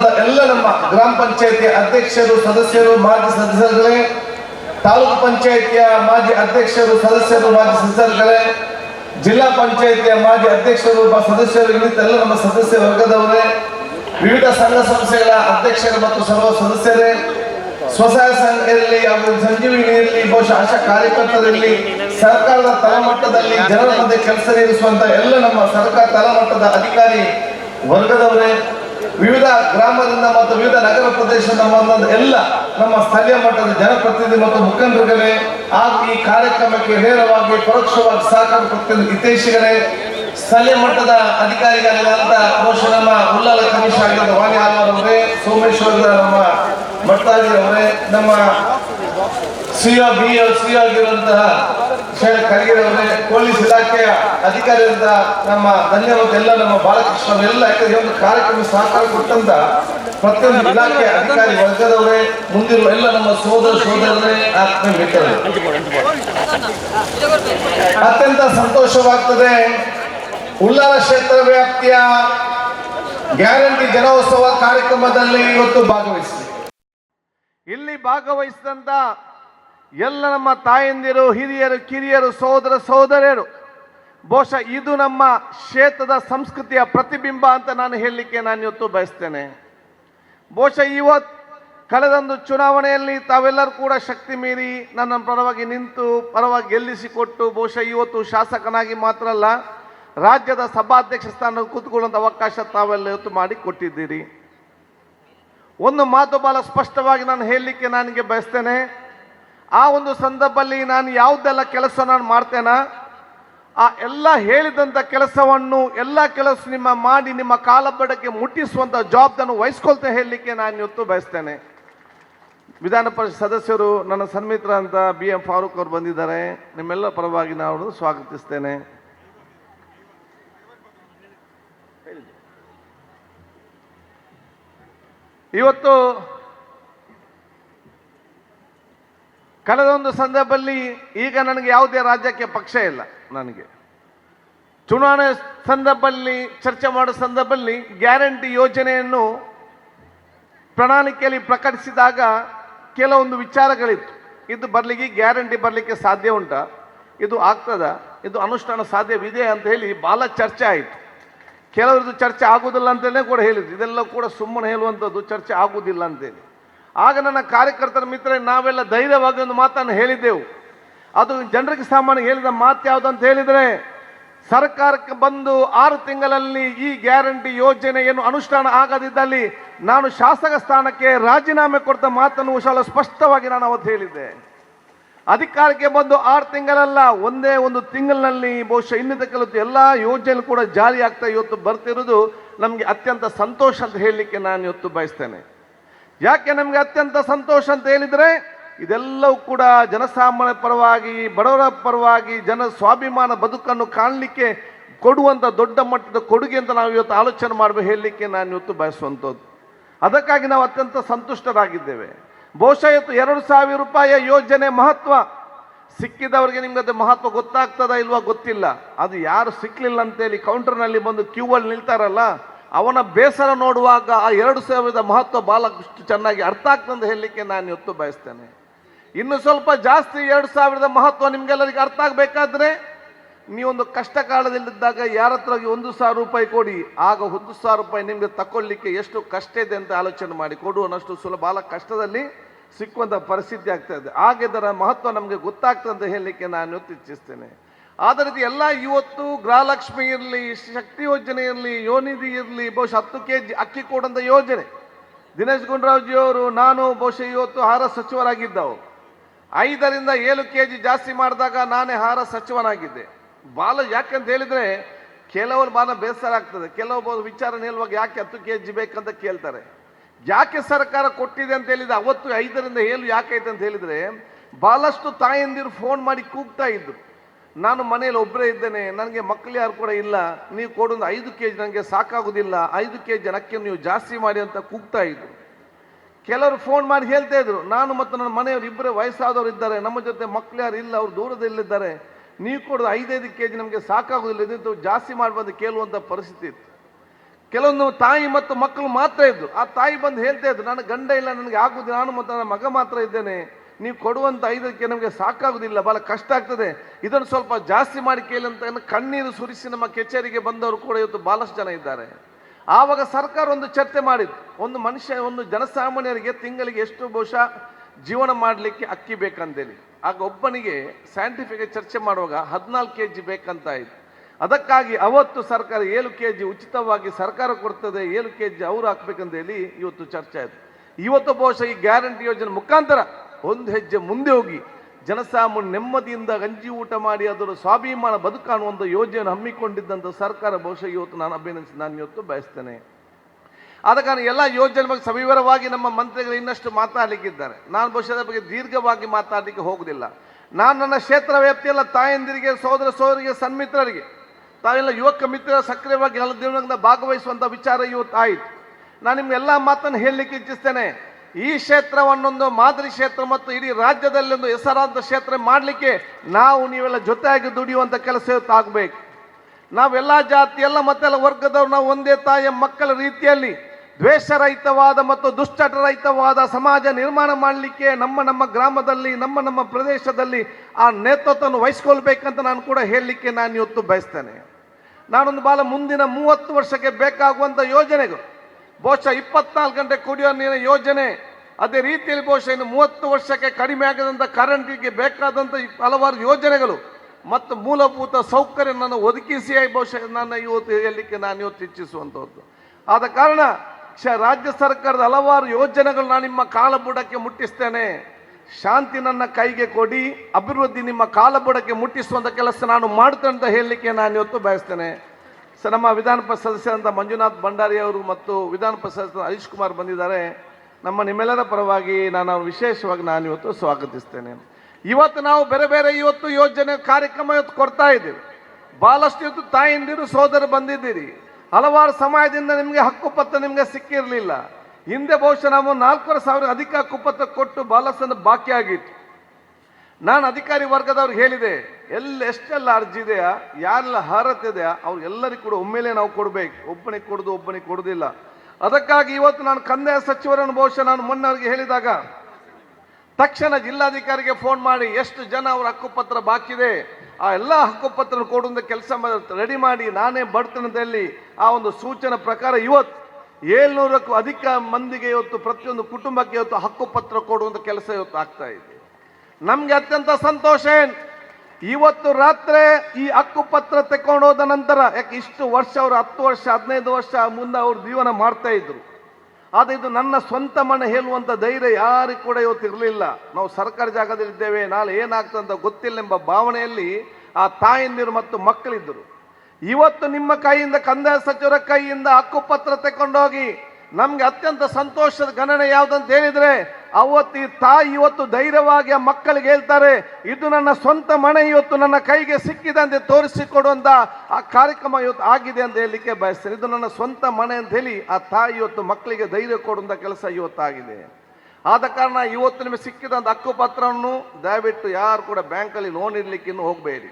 ಎಲ್ಲ ನಮ್ಮ ಗ್ರಾಮ ಪಂಚಾಯತಿ ಅಧ್ಯಕ್ಷರು, ಸದಸ್ಯರು, ಮಾಜಿ ಸದಸ್ಯರುಗಳೇ, ತಾಲೂಕು ಪಂಚಾಯತಿಯ ಮಾಜಿ ಅಧ್ಯಕ್ಷರು, ಸದಸ್ಯರು, ಮಾಜಿ ಸದಸ್ಯರುಗಳೇ, ಜಿಲ್ಲಾ ಪಂಚಾಯತಿಯ ಮಾಜಿ ಅಧ್ಯಕ್ಷರು ಸದಸ್ಯರು ಎಲ್ಲ ನಮ್ಮ ಸದಸ್ಯ ವರ್ಗದವರೇ, ವಿವಿಧ ಸಂಘ ಸಂಸ್ಥೆಗಳ ಅಧ್ಯಕ್ಷರು ಮತ್ತು ಸರ್ವ ಸದಸ್ಯರೇ, ಸ್ವಸಹಾಯ ಸಂಘ ಇರಲಿ ಹಾಗೂ ಸಂಜೀವಿನಿ ಇರಲಿ ಬಹುಶಃ ಆಶಾ ಕಾರ್ಯಕರ್ತರಿರಲಿ ಸರ್ಕಾರದ ತಳಮಟ್ಟದಲ್ಲಿ ಜನರ ಮಧ್ಯೆ ಕೆಲಸ ನಿರ್ವಹಿಸುವಂತ ಎಲ್ಲ ನಮ್ಮ ಸರ್ಕಾರ ತಳಮಟ್ಟದ ಅಧಿಕಾರಿ ವರ್ಗದವರೇ ವಿವಿಧ ಗ್ರಾಮದಿಂದ ಮತ್ತು ವಿವಿಧ ನಗರ ಪ್ರದೇಶ ನಮ್ಮ ಎಲ್ಲ ನಮ್ಮ ಸ್ಥಳೀಯ ಮಟ್ಟದ ಜನಪ್ರತಿನಿಧಿ ಮತ್ತು ಮುಖಂಡರುಗಳೇ, ಹಾಗೂ ಈ ಕಾರ್ಯಕ್ರಮಕ್ಕೆ ನೇರವಾಗಿ ಪರೋಕ್ಷವಾಗಿ ಸಹಕಾರ ಕೊಡ್ತಿದ್ದ ಹಿತೈಷಿಗಳೇ, ಸ್ಥಳೀಯ ಮಟ್ಟದ ಅಧಿಕಾರಿಗಳಾದಂತ ಬಹುಶಃ ನಮ್ಮ ಉಲ್ಲಾಲ ಕಮಿಷನ್ ಆಗಿರುವ ವಾಣಿ ಅವರೇ ಸೋಮೇಶ್ವರದ ನಮ್ಮ ಮಟ್ಟಾಜಿರವರೇ ನಮ್ಮ ಸಿಒ ಬಿ ಸಿ ಆಗಿರುವಂತಹ ಶರಣ ಖರ್ಗೆರವರೇ ಪೊಲೀಸ್ ಇಲಾಖೆಯ ಅಧಿಕಾರಿಯಿಂದ ನಮ್ಮ ಧನ್ಯವಾದ ಎಲ್ಲ ನಮ್ಮ ಬಾಲಕೃಷ್ಣ ಎಲ್ಲ ಯಾಕಂದ್ರೆ ಒಂದು ಕಾರ್ಯಕ್ರಮ ಸಹಕಾರ ಕೊಟ್ಟಂತ ಪ್ರತಿಯೊಂದು ಇಲಾಖೆ ಅಧಿಕಾರಿ ವರ್ಗದವರೇ, ಮುಂದಿರುವ ಎಲ್ಲ ನಮ್ಮ ಸೋದರ ಸೋದರರೇ ಮಿತ್ರರೇ ಅತ್ಯಂತ ಸಂತೋಷವಾಗ್ತದೆ ಉಲ್ಲಾರ ಕ್ಷೇತ್ರ ವ್ಯಾಪ್ತಿಯ ಗ್ಯಾರಂಟಿ ಜನೋತ್ಸವ ಕಾರ್ಯಕ್ರಮದಲ್ಲಿ ಇವತ್ತು ಭಾಗವಹಿಸಿ. ಇಲ್ಲಿ ಭಾಗವಹಿಸಿದಂತ ಎಲ್ಲ ನಮ್ಮ ತಾಯಂದಿರು, ಹಿರಿಯರು, ಕಿರಿಯರು, ಸಹೋದರ ಸೋದರಿಯರು ಬಹುಶಃ ಇದು ನಮ್ಮ ಕ್ಷೇತ್ರದ ಸಂಸ್ಕೃತಿಯ ಪ್ರತಿಬಿಂಬ ಅಂತ ನಾನು ಹೇಳಲಿಕ್ಕೆ ನಾನು ಇವತ್ತು ಬಯಸ್ತೇನೆ. ಬಹುಶಃ ಇವತ್ತು ಕಳೆದೊಂದು ಚುನಾವಣೆಯಲ್ಲಿ ತಾವೆಲ್ಲರೂ ಕೂಡ ಶಕ್ತಿ ಮೀರಿ ನನ್ನ ಪರವಾಗಿ ನಿಂತು, ಪರವಾಗಿ ಗೆಲ್ಲಿಸಿಕೊಟ್ಟು, ಬಹುಶಃ ಇವತ್ತು ಶಾಸಕನಾಗಿ ಮಾತ್ರ ಅಲ್ಲ, ರಾಜ್ಯದ ಸಭಾಧ್ಯಕ್ಷ ಸ್ಥಾನ ಕೂತ್ಕೊಳ್ಳುವಂಥ ಅವಕಾಶ ತಾವೆಲ್ಲ ಇವತ್ತು ಮಾಡಿ ಕೊಟ್ಟಿದ್ದೀರಿ. ಒಂದು ಮಾತು ಬಹಳ ಸ್ಪಷ್ಟವಾಗಿ ನಾನು ಹೇಳಲಿಕ್ಕೆ ನನಗೆ ಬಯಸ್ತೇನೆ. ಆ ಒಂದು ಸಂದರ್ಭದಲ್ಲಿ ನಾನು ಯಾವುದೆಲ್ಲ ಕೆಲಸ ನಾನು ಮಾಡ್ತೇನೆ? ಆ ಎಲ್ಲ ಹೇಳಿದಂಥ ಕೆಲಸವನ್ನು, ಎಲ್ಲ ಕೆಲಸ ನಿಮ್ಮ ಮಾಡಿ ನಿಮ್ಮ ಕಾಲಬಡಕ್ಕೆ ಮುಟ್ಟಿಸುವಂಥ ಜವಾಬ್ದಾರಿ ವಹಿಸ್ಕೊಳ್ತಾ ಹೇಳಲಿಕ್ಕೆ ನಾನು ಇವತ್ತು ಬಯಸ್ತೇನೆ. ವಿಧಾನ ಪರಿಷತ್ ಸದಸ್ಯರು, ನನ್ನ ಸನ್ಮಿತ್ರ ಅಂತ ಬಿ ಎಂ ಫಾರೂಕ್ ಅವರು ಬಂದಿದ್ದಾರೆ. ನಿಮ್ಮೆಲ್ಲ ಪರವಾಗಿ ನಾನು ಸ್ವಾಗತಿಸ್ತೇನೆ. ಇವತ್ತು ಕಳೆದೊಂದು ಸಂದರ್ಭದಲ್ಲಿ ಈಗ ನನಗೆ ಯಾವುದೇ ರಾಜ್ಯಕ್ಕೆ ಪಕ್ಷ ಇಲ್ಲ ನನಗೆ. ಚುನಾವಣೆ ಸಂದರ್ಭದಲ್ಲಿ, ಚರ್ಚೆ ಮಾಡೋ ಸಂದರ್ಭದಲ್ಲಿ ಗ್ಯಾರಂಟಿ ಯೋಜನೆಯನ್ನು ಪ್ರಣಾಳಿಕೆಯಲ್ಲಿ ಪ್ರಕಟಿಸಿದಾಗ ಕೆಲವೊಂದು ವಿಚಾರಗಳಿತ್ತು. ಇದು ಬರಲಿಕ್ಕೆ ಗ್ಯಾರಂಟಿ ಬರಲಿಕ್ಕೆ ಸಾಧ್ಯ ಉಂಟ? ಇದು ಆಗ್ತದ? ಇದು ಅನುಷ್ಠಾನ ಸಾಧ್ಯವಿದೆ ಅಂತ ಹೇಳಿ ಭಾಳ ಚರ್ಚೆ ಆಯಿತು. ಕೆಲವರದ್ದು ಚರ್ಚೆ ಆಗುವುದಿಲ್ಲ ಅಂತಲೇ ಕೂಡ ಹೇಳಿದ್ರು. ಇದೆಲ್ಲ ಕೂಡ ಸುಮ್ಮನೆ ಹೇಳುವಂಥದ್ದು ಚರ್ಚೆ ಆಗುವುದಿಲ್ಲ ಅಂತೇಳಿ ಆಗ ನನ್ನ ಕಾರ್ಯಕರ್ತರ ಮಿತ್ರ ನಾವೆಲ್ಲ ಧೈರ್ಯವಾಗಿ ಒಂದು ಮಾತನ್ನು ಹೇಳಿದ್ದೆವು. ಅದು ಜನರಿಗೆ ಸಾಮಾನ್ಯ ಹೇಳಿದ ಮಾತು ಯಾವುದು ಅಂತ ಹೇಳಿದರೆ, ಸರ್ಕಾರಕ್ಕೆ ಬಂದು ಆರು ತಿಂಗಳಲ್ಲಿ ಈ ಗ್ಯಾರಂಟಿ ಯೋಜನೆ ಏನು ಅನುಷ್ಠಾನ ಆಗದಿದ್ದಲ್ಲಿ ನಾನು ಶಾಸಕ ಸ್ಥಾನಕ್ಕೆ ರಾಜೀನಾಮೆ ಕೊಡ್ತ ಮಾತನ್ನು ವಿಶಾಲ ಸ್ಪಷ್ಟವಾಗಿ ನಾನು ಅವತ್ತು ಹೇಳಿದ್ದೆ. ಅಧಿಕಾರಕ್ಕೆ ಬಂದು ಆರು ತಿಂಗಳಲ್ಲ, ಒಂದೇ ಒಂದು ತಿಂಗಳಿನಲ್ಲಿ ಬಹುಶಃ ಇನ್ನಿತ ಕೆಲವು ಎಲ್ಲ ಯೋಜನೆ ಕೂಡ ಜಾರಿ ಆಗ್ತಾ ಇವತ್ತು ಬರ್ತಿರೋದು ನಮಗೆ ಅತ್ಯಂತ ಸಂತೋಷ ಅಂತ ಹೇಳಲಿಕ್ಕೆ ನಾನು ಇವತ್ತು ಬಯಸ್ತೇನೆ. ಯಾಕೆ ನಮಗೆ ಅತ್ಯಂತ ಸಂತೋಷ ಅಂತ ಹೇಳಿದರೆ, ಇದೆಲ್ಲವೂ ಕೂಡ ಜನಸಾಮಾನ್ಯ ಪರವಾಗಿ, ಬಡವರ ಪರವಾಗಿ, ಜನ ಸ್ವಾಭಿಮಾನ ಬದುಕನ್ನು ಕಾಣಲಿಕ್ಕೆ ಕೊಡುವಂಥ ದೊಡ್ಡ ಮಟ್ಟದ ಕೊಡುಗೆ ಅಂತ ನಾವು ಇವತ್ತು ಆಲೋಚನೆ ಮಾಡಬೇಕು ಹೇಳಲಿಕ್ಕೆ ನಾನು ಇವತ್ತು ಬಯಸುವಂಥದ್ದು. ಅದಕ್ಕಾಗಿ ನಾವು ಅತ್ಯಂತ ಸಂತುಷ್ಟರಾಗಿದ್ದೇವೆ. ಬಹುಶಃ ಇವತ್ತು ಎರಡು ಸಾವಿರ ರೂಪಾಯಿಯ ಯೋಜನೆ ಮಹತ್ವ. ಸಿಕ್ಕಿದವರಿಗೆ ನಿಮ್ಗೆ ಅದು ಮಹತ್ವ ಗೊತ್ತಾಗ್ತದ ಇಲ್ವಾ ಗೊತ್ತಿಲ್ಲ. ಅದು ಯಾರು ಸಿಕ್ಕಲಿಲ್ಲ ಅಂತೇಳಿ ಕೌಂಟರ್ನಲ್ಲಿ ಬಂದು ಕ್ಯೂ ಅಲ್ಲಿ ನಿಲ್ತಾರಲ್ಲ ಅವನ ಬೇಸರ ನೋಡುವಾಗ ಆ ಎರಡು ಸಾವಿರದ ಮಹತ್ವ ಬಹಳಷ್ಟು ಚೆನ್ನಾಗಿ ಅರ್ಥ ಆಗ್ತದೆ ಹೇಳಲಿಕ್ಕೆ ನಾನು ಇವತ್ತು ಬಯಸ್ತೇನೆ. ಇನ್ನು ಸ್ವಲ್ಪ ಜಾಸ್ತಿ ಎರಡು ಸಾವಿರದ ಮಹತ್ವ ನಿಮ್ಗೆಲ್ಲರಿಗೆ ಅರ್ಥ ಆಗಬೇಕಾದ್ರೆ ನೀವೊಂದು ಕಷ್ಟ ಕಾಲದಲ್ಲಿದ್ದಾಗ ಯಾರ ಹತ್ರ ಒಂದು ಸಾವಿರ ರೂಪಾಯಿ ಕೊಡಿ, ಆಗ ಒಂದು ಸಾವಿರ ರೂಪಾಯಿ ನಿಮಗೆ ತಕೊಳ್ಳಿಕ್ಕೆ ಎಷ್ಟು ಕಷ್ಟ ಇದೆ ಅಂತ ಆಲೋಚನೆ ಮಾಡಿ ಕೊಡುವನಷ್ಟು ಸುಲಭ. ಬಹಳ ಕಷ್ಟದಲ್ಲಿ ಸಿಕ್ಕುವಂಥ ಪರಿಸ್ಥಿತಿ ಆಗ್ತಾ ಇದೆ. ಹಾಗೆ ಇದರ ಮಹತ್ವ ನಮಗೆ ಗೊತ್ತಾಗ್ತದೆ ಅಂತ ಹೇಳಲಿಕ್ಕೆ ನಾನು ಇಚ್ಛಿಸ್ತೇನೆ. ಆದ ರೀತಿ ಎಲ್ಲ ಇವತ್ತು ಗೃಹಲಕ್ಷ್ಮಿ ಇರಲಿ, ಶಕ್ತಿ ಯೋಜನೆ ಇರಲಿ, ಯೋನಿಧಿ ಇರಲಿ, ಬಹುಶಃ ಹತ್ತು ಕೆ ಜಿ ಅಕ್ಕಿ ಕೊಡಂಥ ಯೋಜನೆ. ದಿನೇಶ್ ಗುಂಡರಾವ್ಜಿಯವರು, ನಾನು ಬಹುಶಃ ಇವತ್ತು ಆಹಾರ ಸಚಿವರಾಗಿದ್ದವು. ಐದರಿಂದ ಏಳು ಕೆ ಜಿ ಜಾಸ್ತಿ ಮಾಡಿದಾಗ ನಾನೇ ಆಹಾರ ಸಚಿವನಾಗಿದ್ದೆ. ಬಾಲ ಯಾಕಂತ ಹೇಳಿದ್ರೆ ಕೆಲವರು ಬಾಲ ಬೇಸರ ಆಗ್ತದೆ. ಕೆಲವೊಬ್ಬರು ವಿಚಾರ ಹೇಳುವಾಗ ಯಾಕೆ ಹತ್ತು ಕೆ ಜಿ ಬೇಕಂತ ಕೇಳ್ತಾರೆ. ಯಾಕೆ ಸರ್ಕಾರ ಕೊಟ್ಟಿದೆ ಅಂತ ಹೇಳಿದ ಅವತ್ತು ಐದರಿಂದ ಏಳು ಯಾಕೆ ಆಯ್ತು ಅಂತ ಹೇಳಿದ್ರೆ ಬಹಳಷ್ಟು ತಾಯಂದಿರು ಫೋನ್ ಮಾಡಿ ಕೂಗ್ತಾ ಇದ್ರು. ನಾನು ಮನೆಯಲ್ಲಿ ಒಬ್ಬರೇ ಇದ್ದೇನೆ, ನನಗೆ ಮಕ್ಕಳು ಯಾರು ಕೂಡ ಇಲ್ಲ. ನೀವು ಕೊಡೊಂದು ಐದು ಕೆ ಜಿ ನನಗೆ ಸಾಕಾಗೋದಿಲ್ಲ. ಐದು ಕೆ ಜಿ ಅಕ್ಕಿ ನೀವು ಜಾಸ್ತಿ ಮಾಡಿ ಅಂತ ಕೂಗ್ತಾ ಇದ್ರು. ಕೆಲವರು ಫೋನ್ ಮಾಡಿ ಹೇಳ್ತಾ ಇದ್ರು, ನಾನು ಮತ್ತು ನನ್ನ ಮನೆಯವರು ಇಬ್ಬರೇ ವಯಸ್ಸಾದವರು ಇದ್ದಾರೆ, ನಮ್ಮ ಜೊತೆ ಮಕ್ಕಳು ಯಾರು ಇಲ್ಲ, ಅವರು ದೂರದಲ್ಲಿದ್ದಾರೆ. ನೀವು ಕೊಡೋದು ಐದೈದು ಕೆ ಜಿ ನಮಗೆ ಸಾಕಾಗೋದಿಲ್ಲ ಇದಿತ್ತು ಜಾಸ್ತಿ ಮಾಡ್ಬಂದು ಕೇಳುವಂಥ ಪರಿಸ್ಥಿತಿ ಇತ್ತು. ಕೆಲವೊಂದು ತಾಯಿ ಮತ್ತು ಮಕ್ಕಳು ಮಾತ್ರ ಇದ್ದರು ಆ ತಾಯಿ ಬಂದು ಹೇಳ್ತಾ ಇದ್ರು, ನನ್ನ ಗಂಡ ಇಲ್ಲ, ನನಗೆ ಆಗೋದು ನಾನು ಮತ್ತು ನನ್ನ ಮಗ ಮಾತ್ರ ಇದ್ದೇನೆ. ನೀವು ಕೊಡುವಂಥ ಐದಕ್ಕೆ ನಮಗೆ ಸಾಕಾಗುದಿಲ್ಲ ಭಾಳ ಕಷ್ಟ ಆಗ್ತದೆ. ಇದನ್ನು ಸ್ವಲ್ಪ ಜಾಸ್ತಿ ಮಾಡಿ ಕೇಳಿ ಅಂತ ಕಣ್ಣೀರು ಸುರಿಸಿ ನಮ್ಮ ಕೆಚೇರಿಗೆ ಬಂದವರು ಕೂಡ ಇವತ್ತು ಭಾಳಷ್ಟು ಜನ ಇದ್ದಾರೆ. ಆವಾಗ ಸರ್ಕಾರ ಒಂದು ಚರ್ಚೆ ಮಾಡಿತ್ತು. ಒಂದು ಮನುಷ್ಯ, ಒಂದು ಜನಸಾಮಾನ್ಯರಿಗೆ ತಿಂಗಳಿಗೆ ಎಷ್ಟು ಬಹುಶಃ ಜೀವನ ಮಾಡಲಿಕ್ಕೆ ಅಕ್ಕಿ ಬೇಕಂತೇಳಿ. ಆಗ ಒಬ್ಬನಿಗೆ ಸೈಂಟಿಫಿಕ್ ಚರ್ಚೆ ಮಾಡುವಾಗ ಹದಿನಾಲ್ಕು ಕೆ ಜಿ ಬೇಕಂತ ಆಯಿತು ಅದಕ್ಕಾಗಿ ಅವತ್ತು ಸರ್ಕಾರ ಏಳು ಕೆ ಜಿ ಉಚಿತವಾಗಿ ಸರ್ಕಾರ ಕೊಡ್ತದೆ, ಏಳು ಕೆ ಜಿ ಅವರು ಹಾಕ್ಬೇಕಂತ ಹೇಳಿ ಇವತ್ತು ಚರ್ಚೆ ಆಯಿತು. ಇವತ್ತು ಬಹುಶಃ ಈ ಗ್ಯಾರಂಟಿ ಯೋಜನೆ ಮುಖಾಂತರ ಒಂದು ಹೆಜ್ಜೆ ಮುಂದೆ ಹೋಗಿ ಜನಸಾಮಾನ್ಯ ನೆಮ್ಮದಿಯಿಂದ ಗಂಜಿ ಊಟ ಮಾಡಿ ಅದರ ಸ್ವಾಭಿಮಾನ ಬದುಕಾಣುವಂಥ ಯೋಜನೆಯನ್ನು ಹಮ್ಮಿಕೊಂಡಿದ್ದಂಥ ಸರ್ಕಾರ ಬಹುಶಃ ಇವತ್ತು ನಾನು ಅಭಿನಂದಿಸಿ ನಾನು ಇವತ್ತು ಬಯಸ್ತೇನೆ. ಆದ ಕಾರಣ ಎಲ್ಲ ಯೋಜನೆ ಬಗ್ಗೆ ಸವಿವರವಾಗಿ ನಮ್ಮ ಮಂತ್ರಿಗಳು ಇನ್ನಷ್ಟು ಮಾತಾಡಲಿಕ್ಕಿದ್ದಾರೆ. ನಾನು ಬಹುಶಃ ಅದರ ಬಗ್ಗೆ ದೀರ್ಘವಾಗಿ ಮಾತಾಡಲಿಕ್ಕೆ ಹೋಗುದಿಲ್ಲ ನಾನು ನನ್ನ ಕ್ಷೇತ್ರ ವ್ಯಾಪ್ತಿಯೆಲ್ಲ ತಾಯಂದಿರಿಗೆ, ಸೋದರ ಸೋದರಿಗೆ, ಸನ್ಮಿತ್ರರಿಗೆ, ತಾವೆಲ್ಲ ಯುವಕ ಮಿತ್ರ ಸಕ್ರಿಯವಾಗಿ ಹಲವು ದಿನಗಳಿಂದ ಭಾಗವಹಿಸುವಂಥ ವಿಚಾರ ಇವತ್ತು ಆಯಿತು. ನಾನು ನಿಮ್ಗೆಲ್ಲ ಮಾತನ್ನು ಹೇಳಲಿಕ್ಕೆ ಇಚ್ಛಿಸ್ತೇನೆ. ಈ ಕ್ಷೇತ್ರವನ್ನೊಂದು ಮಾದರಿ ಕ್ಷೇತ್ರ ಮತ್ತು ಇಡೀ ರಾಜ್ಯದಲ್ಲಿ ಒಂದು ಹೆಸರಾದ ಕ್ಷೇತ್ರ ಮಾಡಲಿಕ್ಕೆ ನಾವು ನೀವೆಲ್ಲ ಜೊತೆಯಾಗಿ ದುಡಿಯುವಂಥ ಕೆಲಸ ಆಗಬೇಕು. ನಾವೆಲ್ಲ ಜಾತಿ, ಎಲ್ಲ ಮತ್ತೆಲ್ಲ ವರ್ಗದವ್ರು, ನಾವು ಒಂದೇ ತಾಯಿಯ ಮಕ್ಕಳ ರೀತಿಯಲ್ಲಿ ದ್ವೇಷರಹಿತವಾದ ಮತ್ತು ದುಶ್ಚಟರಹಿತವಾದ ಸಮಾಜ ನಿರ್ಮಾಣ ಮಾಡಲಿಕ್ಕೆ ನಮ್ಮ ನಮ್ಮ ಗ್ರಾಮದಲ್ಲಿ, ನಮ್ಮ ನಮ್ಮ ಪ್ರದೇಶದಲ್ಲಿ ಆ ನೇತೃತ್ವವನ್ನು ವಹಿಸ್ಕೊಳ್ಬೇಕಂತ ನಾನು ಕೂಡ ಹೇಳಲಿಕ್ಕೆ ನಾನು ಇವತ್ತು ಬಯಸ್ತೇನೆ. ನಾನೊಂದು ಬಾಲ ಮುಂದಿನ ಮೂವತ್ತು ವರ್ಷಕ್ಕೆ ಬೇಕಾಗುವಂಥ ಯೋಜನೆಗಳು ಬಹುಶಃ ಇಪ್ಪತ್ನಾಲ್ಕು ಗಂಟೆ ಕುಡಿಯೋ ನೀರಿನ ಯೋಜನೆ, ಅದೇ ರೀತಿಯಲ್ಲಿ ಬಹುಶಃ ಇನ್ನು ಮೂವತ್ತು ವರ್ಷಕ್ಕೆ ಕಡಿಮೆ ಆಗದಂಥ ಕರೆಂಟಿಗೆ ಬೇಕಾದಂಥ ಹಲವಾರು ಯೋಜನೆಗಳು ಮತ್ತು ಮೂಲಭೂತ ಸೌಕರ್ಯ ನನ್ನ ಒದಗಿಸಿ ಬಹುಶಃ ನನ್ನ ಇವತ್ತು ಹೇಳಲಿಕ್ಕೆ ನಾನು ಇವತ್ತು ಇಚ್ಛಿಸುವಂಥದ್ದು ಆದ ಕಾರಣ ಕ್ಷ ರಾಜ್ಯ ಸರ್ಕಾರದ ಹಲವಾರು ಯೋಜನೆಗಳು ನಾನು ನಿಮ್ಮ ಕಾಲಬುಡಕ್ಕೆ ಮುಟ್ಟಿಸ್ತೇನೆ. ಶಾಂತಿ ನನ್ನ ಕೈಗೆ ಕೊಡಿ, ಅಭಿವೃದ್ಧಿ ನಿಮ್ಮ ಕಾಲಬುಡಕ್ಕೆ ಮುಟ್ಟಿಸುವಂಥ ಕೆಲಸ ನಾನು ಮಾಡ್ತೇನೆ ಅಂತ ಹೇಳಲಿಕ್ಕೆ ನಾನು ಇವತ್ತು ಬಯಸ್ತೇನೆ. ಸ ನಮ್ಮ ವಿಧಾನ ಪರಿಷತ್ ಸದಸ್ಯರಂತ ಮಂಜುನಾಥ್ ಭಂಡಾರಿ ಅವರು ಮತ್ತು ವಿಧಾನ ಪರಿಷತ್ ಹರೀಶ್ ಕುಮಾರ್ ಬಂದಿದ್ದಾರೆ. ನಮ್ಮ ನಿಮ್ಮೆಲ್ಲರ ಪರವಾಗಿ ನಾನು ಅವ್ರು ವಿಶೇಷವಾಗಿ ನಾನು ಇವತ್ತು ಸ್ವಾಗತಿಸ್ತೇನೆ. ಇವತ್ತು ನಾವು ಬೇರೆ ಬೇರೆ ಇವತ್ತು ಯೋಜನೆ ಕಾರ್ಯಕ್ರಮ ಇವತ್ತು ಕೊಡ್ತಾ ಇದ್ದೀವಿ. ಭಾಳಷ್ಟು ಇವತ್ತು ತಾಯಿಂದಿರು ಸೋದರ ಬಂದಿದ್ದೀರಿ. ಹಲವಾರು ಸಮಯದಿಂದ ನಿಮಗೆ ಹಕ್ಕುಪತ್ರ ನಿಮಗೆ ಸಿಕ್ಕಿರಲಿಲ್ಲ. ಹಿಂದೆ ಬಹುಶಃ ನಾವು ನಾಲ್ಕೂವರೆ ಸಾವಿರ ಅಧಿಕ ಹಕ್ಕುಪತ್ರ ಕೊಟ್ಟು ಬಾಲಸನ ಬಾಕಿ ಆಗಿತ್ತು. ನಾನು ಅಧಿಕಾರಿ ವರ್ಗದವ್ರಿಗೆ ಹೇಳಿದೆ ಎಲ್ಲಿ ಎಷ್ಟೆಲ್ಲ ಅರ್ಜಿ ಇದೆಯಾ, ಯಾರೆಲ್ಲ ಅರ್ಹತೆ ಇದೆಯಾ, ಅವ್ರು ಎಲ್ಲರಿಗೂ ಕೂಡ ಒಮ್ಮೆಲೆ ನಾವು ಕೊಡಬೇಕು. ಒಬ್ಬನಿಗೆ ಕೊಡೋದು, ಒಬ್ಬನಿಗೆ ಕೊಡೋದಿಲ್ಲ. ಅದಕ್ಕಾಗಿ ಇವತ್ತು ನಾನು ಕಂದಾಯ ಸಚಿವರನ್ನು ಬಹುಶಃ ನಾನು ಮೊನ್ನೆ ಹೇಳಿದಾಗ, ತಕ್ಷಣ ಜಿಲ್ಲಾಧಿಕಾರಿಗೆ ಫೋನ್ ಮಾಡಿ, ಎಷ್ಟು ಜನ ಅವ್ರ ಹಕ್ಕುಪತ್ರ ಬಾಕಿ ಇದೆ, ಆ ಎಲ್ಲ ಹಕ್ಕುಪತ್ರ ಕೊಡುವಂಥ ಕೆಲಸ ರೆಡಿ ಮಾಡಿ, ನಾನೇ ಬಡತನದಲ್ಲಿ ಆ ಒಂದು ಸೂಚನೆ ಪ್ರಕಾರ ಇವತ್ತು ಏಳ್ನೂರಕ್ಕೂ ಅಧಿಕ ಮಂದಿಗೆ ಇವತ್ತು ಪ್ರತಿಯೊಂದು ಕುಟುಂಬಕ್ಕೆ ಇವತ್ತು ಹಕ್ಕುಪತ್ರ ಕೊಡುವಂಥ ಕೆಲಸ ಇವತ್ತು ಆಗ್ತಾ ಇದೆ. ನಮಗೆ ಅತ್ಯಂತ ಸಂತೋಷ ಏನ್? ಇವತ್ತು ರಾತ್ರಿ ಈ ಹಕ್ಕುಪತ್ರ ತಗೊಂಡೋದ ನಂತರ, ಯಾಕೆ ಇಷ್ಟು ವರ್ಷ ಅವರು ಹತ್ತು ವರ್ಷ, ಹದಿನೈದು ವರ್ಷ ಮುಂದೆ ಅವರು ಜೀವನ ಮಾಡ್ತಾ ಇದ್ರು. ಆದ್ರೆ ಇದು ನನ್ನ ಸ್ವಂತ ಮನೆ ಹೇಳುವಂಥ ಧೈರ್ಯ ಯಾರಿಗೂ ಕೂಡ ಇವತ್ತು ಇರಲಿಲ್ಲ. ನಾವು ಸರ್ಕಾರಿ ಜಾಗದಲ್ಲಿದ್ದೇವೆ ನಾಳೆ ಏನಾಗ್ತದೆ ಅಂತ ಗೊತ್ತಿಲ್ಲ ಎಂಬ ಭಾವನೆಯಲ್ಲಿ ಆ ತಾಯಂದಿರು ಮತ್ತು ಮಕ್ಕಳಿದ್ದರು. ಇವತ್ತು ನಿಮ್ಮ ಕೈಯಿಂದ, ಕಂದಾಯ ಸಚಿವರ ಕೈಯಿಂದ ಹಕ್ಕುಪತ್ರ ತಕೊಂಡೋಗಿ ನಮ್ಗೆ ಅತ್ಯಂತ ಸಂತೋಷದ ಗಣನೆ ಯಾವ್ದಂತ ಹೇಳಿದ್ರೆ, ಅವತ್ತು ಈ ತಾಯಿ ಇವತ್ತು ಧೈರ್ಯವಾಗಿ ಆ ಮಕ್ಕಳಿಗೆ ಹೇಳ್ತಾರೆ, ಇದು ನನ್ನ ಸ್ವಂತ ಮನೆ ಇವತ್ತು ನನ್ನ ಕೈಗೆ ಸಿಕ್ಕಿದೆ ಅಂತ ತೋರಿಸಿಕೊಡುವಂತ ಆ ಕಾರ್ಯಕ್ರಮ ಇವತ್ತು ಆಗಿದೆ ಅಂತ ಹೇಳಲಿಕ್ಕೆ ಬಯಸ್ತೇನೆ ಇದು ನನ್ನ ಸ್ವಂತ ಮನೆ ಅಂತ ಹೇಳಿ ಆ ತಾಯಿ ಇವತ್ತು ಮಕ್ಕಳಿಗೆ ಧೈರ್ಯ ಕೊಡುವಂತ ಕೆಲಸ ಇವತ್ತಾಗಿದೆ. ಆದ ಕಾರಣ ಇವತ್ತು ನಿಮಗೆ ಸಿಕ್ಕಿದಂಥ ಹಕ್ಕುಪತ್ರವನ್ನು ದಯವಿಟ್ಟು ಯಾರು ಕೂಡ ಬ್ಯಾಂಕಲ್ಲಿ ಲೋನ್ ಇರಲಿಕ್ಕೆ ಇನ್ನೂ ಹೋಗಬೇಡಿ.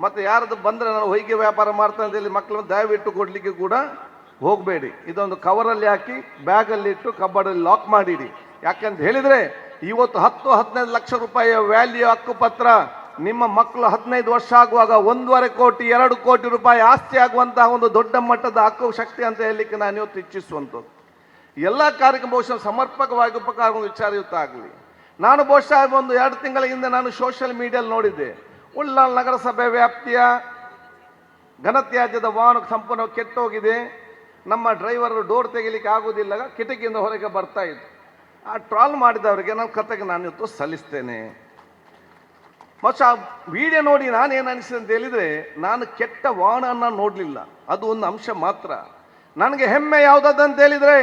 ಮತ್ತು ಯಾರದು ಬಂದರೆ ನಾನು ಹೊಯ್ಗೆ ವ್ಯಾಪಾರ ಮಾಡ್ತಾನೆ ಅಂತ ಹೇಳಿ ಮಕ್ಕಳನ್ನು ದಯವಿಟ್ಟು ಕೊಡಲಿಕ್ಕೆ ಕೂಡ ಹೋಗಬೇಡಿ. ಇದೊಂದು ಕವರಲ್ಲಿ ಹಾಕಿ ಬ್ಯಾಗಲ್ಲಿಟ್ಟು ಕಬ್ಬಡಲ್ಲಿ ಲಾಕ್ ಮಾಡಿಡಿ. ಯಾಕಂತ ಹೇಳಿದರೆ, ಇವತ್ತು ಹತ್ತು ಹದಿನೈದು ಲಕ್ಷ ರೂಪಾಯಿಯ ವ್ಯಾಲ್ಯೂ ಹಕ್ಕುಪತ್ರ ನಿಮ್ಮ ಮಕ್ಕಳು ಹದಿನೈದು ವರ್ಷ ಆಗುವಾಗ ಒಂದೂವರೆ ಕೋಟಿ, ಎರಡು ಕೋಟಿ ರೂಪಾಯಿ ಆಸ್ತಿ ಆಗುವಂತಹ ಒಂದು ದೊಡ್ಡ ಮಟ್ಟದ ಹಕ್ಕು ಶಕ್ತಿ ಅಂತ ಹೇಳಲಿಕ್ಕೆ ನಾನು ಇವತ್ತು ಇಚ್ಛಿಸುವಂಥದ್ದು. ಎಲ್ಲ ಕಾರ್ಯಕ್ರಮ ಬಹುಶಃ ಸಮರ್ಪಕವಾಗಿ ಉಪಕಾರ ವಿಚಾರಯುತ ಆಗಲಿ. ನಾನು ಬಹುಶಃ ಒಂದು ಎರಡು ತಿಂಗಳ ಹಿಂದೆ ನಾನು ಸೋಷಿಯಲ್ ಮೀಡಿಯಲ್ಲಿ ನೋಡಿದ್ದೆ. ಉಳ್ಳಾಲ್ ನಗರಸಭೆ ವ್ಯಾಪ್ತಿಯ ಘನತ್ಯಾಜ್ಯದ ವಾಹನ ಸಂಪೂರ್ಣ ಕೆಟ್ಟೋಗಿದೆ. ನಮ್ಮ ಡ್ರೈವರ್ ಡೋರ್ ತೆಗಿಲಿಕ್ಕೆ ಆಗುವುದಿಲ್ಲ ಕಿಟಕಿಯಿಂದ ಹೊರಗೆ ಬರ್ತಾ ಇತ್ತು ಆ ಟ್ರಾಲ್ ಮಾಡಿದವರಿಗೆ ನಾನು ಕತೆಗೆ ನಾನು ಇವತ್ತು ಸಲ್ಲಿಸ್ತೇನೆ. ಮತ್ತು ಆ ವಿಡಿಯೋ ನೋಡಿ ನಾನೇನು ಅನಿಸಿದೆ ಅಂತ ಹೇಳಿದರೆ, ನಾನು ಕೆಟ್ಟ ವಾಹನ ನೋಡಲಿಲ್ಲ. ಅದು ಒಂದು ಅಂಶ ಮಾತ್ರ. ನನಗೆ ಹೆಮ್ಮೆ ಅಂತ ಹೇಳಿದರೆ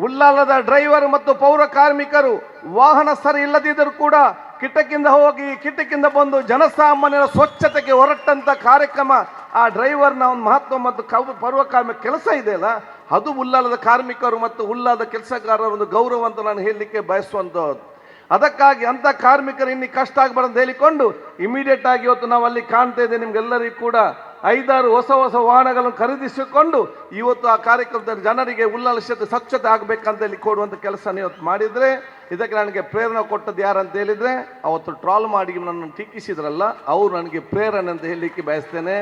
ಉಲ್ಲಾಲದ ಡ್ರೈವರ್ ಮತ್ತು ಪೌರ ಕಾರ್ಮಿಕರು ವಾಹನ ಸರಿ ಇಲ್ಲದಿದ್ದರೂ ಕೂಡ ಕಿಟಕಿಂದ ಹೋಗಿ ಕಿಟಕಿಂದ ಬಂದು ಜನಸಾಮಾನ್ಯರ ಸ್ವಚ್ಛತೆಗೆ ಹೊರಟಂತ ಕಾರ್ಯಕ್ರಮ, ಆ ಡ್ರೈವರ್ನ ಒಂದು ಮಹತ್ವ ಮತ್ತು ಕವ ಪರ್ವಕಾರ್ಮಿಕ ಕಾರ್ಮಿಕ ಕೆಲಸ ಇದೆಯಲ್ಲ ಅದು ಉಲ್ಲಾಲದ ಕಾರ್ಮಿಕರು ಮತ್ತು ಉಲ್ಲಾದ ಕೆಲಸಗಾರರ ಒಂದು ಗೌರವ ಅಂತ ನಾನು ಹೇಳಲಿಕ್ಕೆ ಬಯಸುವಂಥದ್ದು ಅದಕ್ಕಾಗಿ ಅಂತ ಕಾರ್ಮಿಕರು ಇನ್ನು ಕಷ್ಟ ಆಗಬಾರ್ದು ಹೇಳಿಕೊಂಡು ಇಮಿಡಿಯೇಟ್ ಆಗಿ ಇವತ್ತು ನಾವು ಅಲ್ಲಿ ಕಾಣ್ತಾ ಇದ್ದೇವೆ. ನಿಮ್ಗೆಲ್ಲರಿಗೂ ಕೂಡ ಐದಾರು ಹೊಸ ಹೊಸ ವಾಹನಗಳನ್ನು ಖರೀದಿಸಿಕೊಂಡು ಇವತ್ತು ಆ ಕಾರ್ಯಕ್ರಮದಲ್ಲಿ ಜನರಿಗೆ ಉಲ್ಲಾಲ ಸ್ವಚ್ಛತೆ ಆಗಬೇಕಂತ ಹೇಳಿ ಕೊಡುವಂಥ ಕೆಲಸ ಇವತ್ತು ಮಾಡಿದರೆ ಇದಕ್ಕೆ ನನಗೆ ಪ್ರೇರಣೆ ಕೊಟ್ಟದ್ದು ಅಂತ ಹೇಳಿದರೆ, ಅವತ್ತು ಟ್ರಾಲ್ ಮಾಡಿ ನನ್ನನ್ನು ಟೀಕಿಸಿದ್ರಲ್ಲ, ಅವರು ನನಗೆ ಪ್ರೇರಣೆ ಅಂತ ಹೇಳಲಿಕ್ಕೆ ಬಯಸ್ತೇನೆ.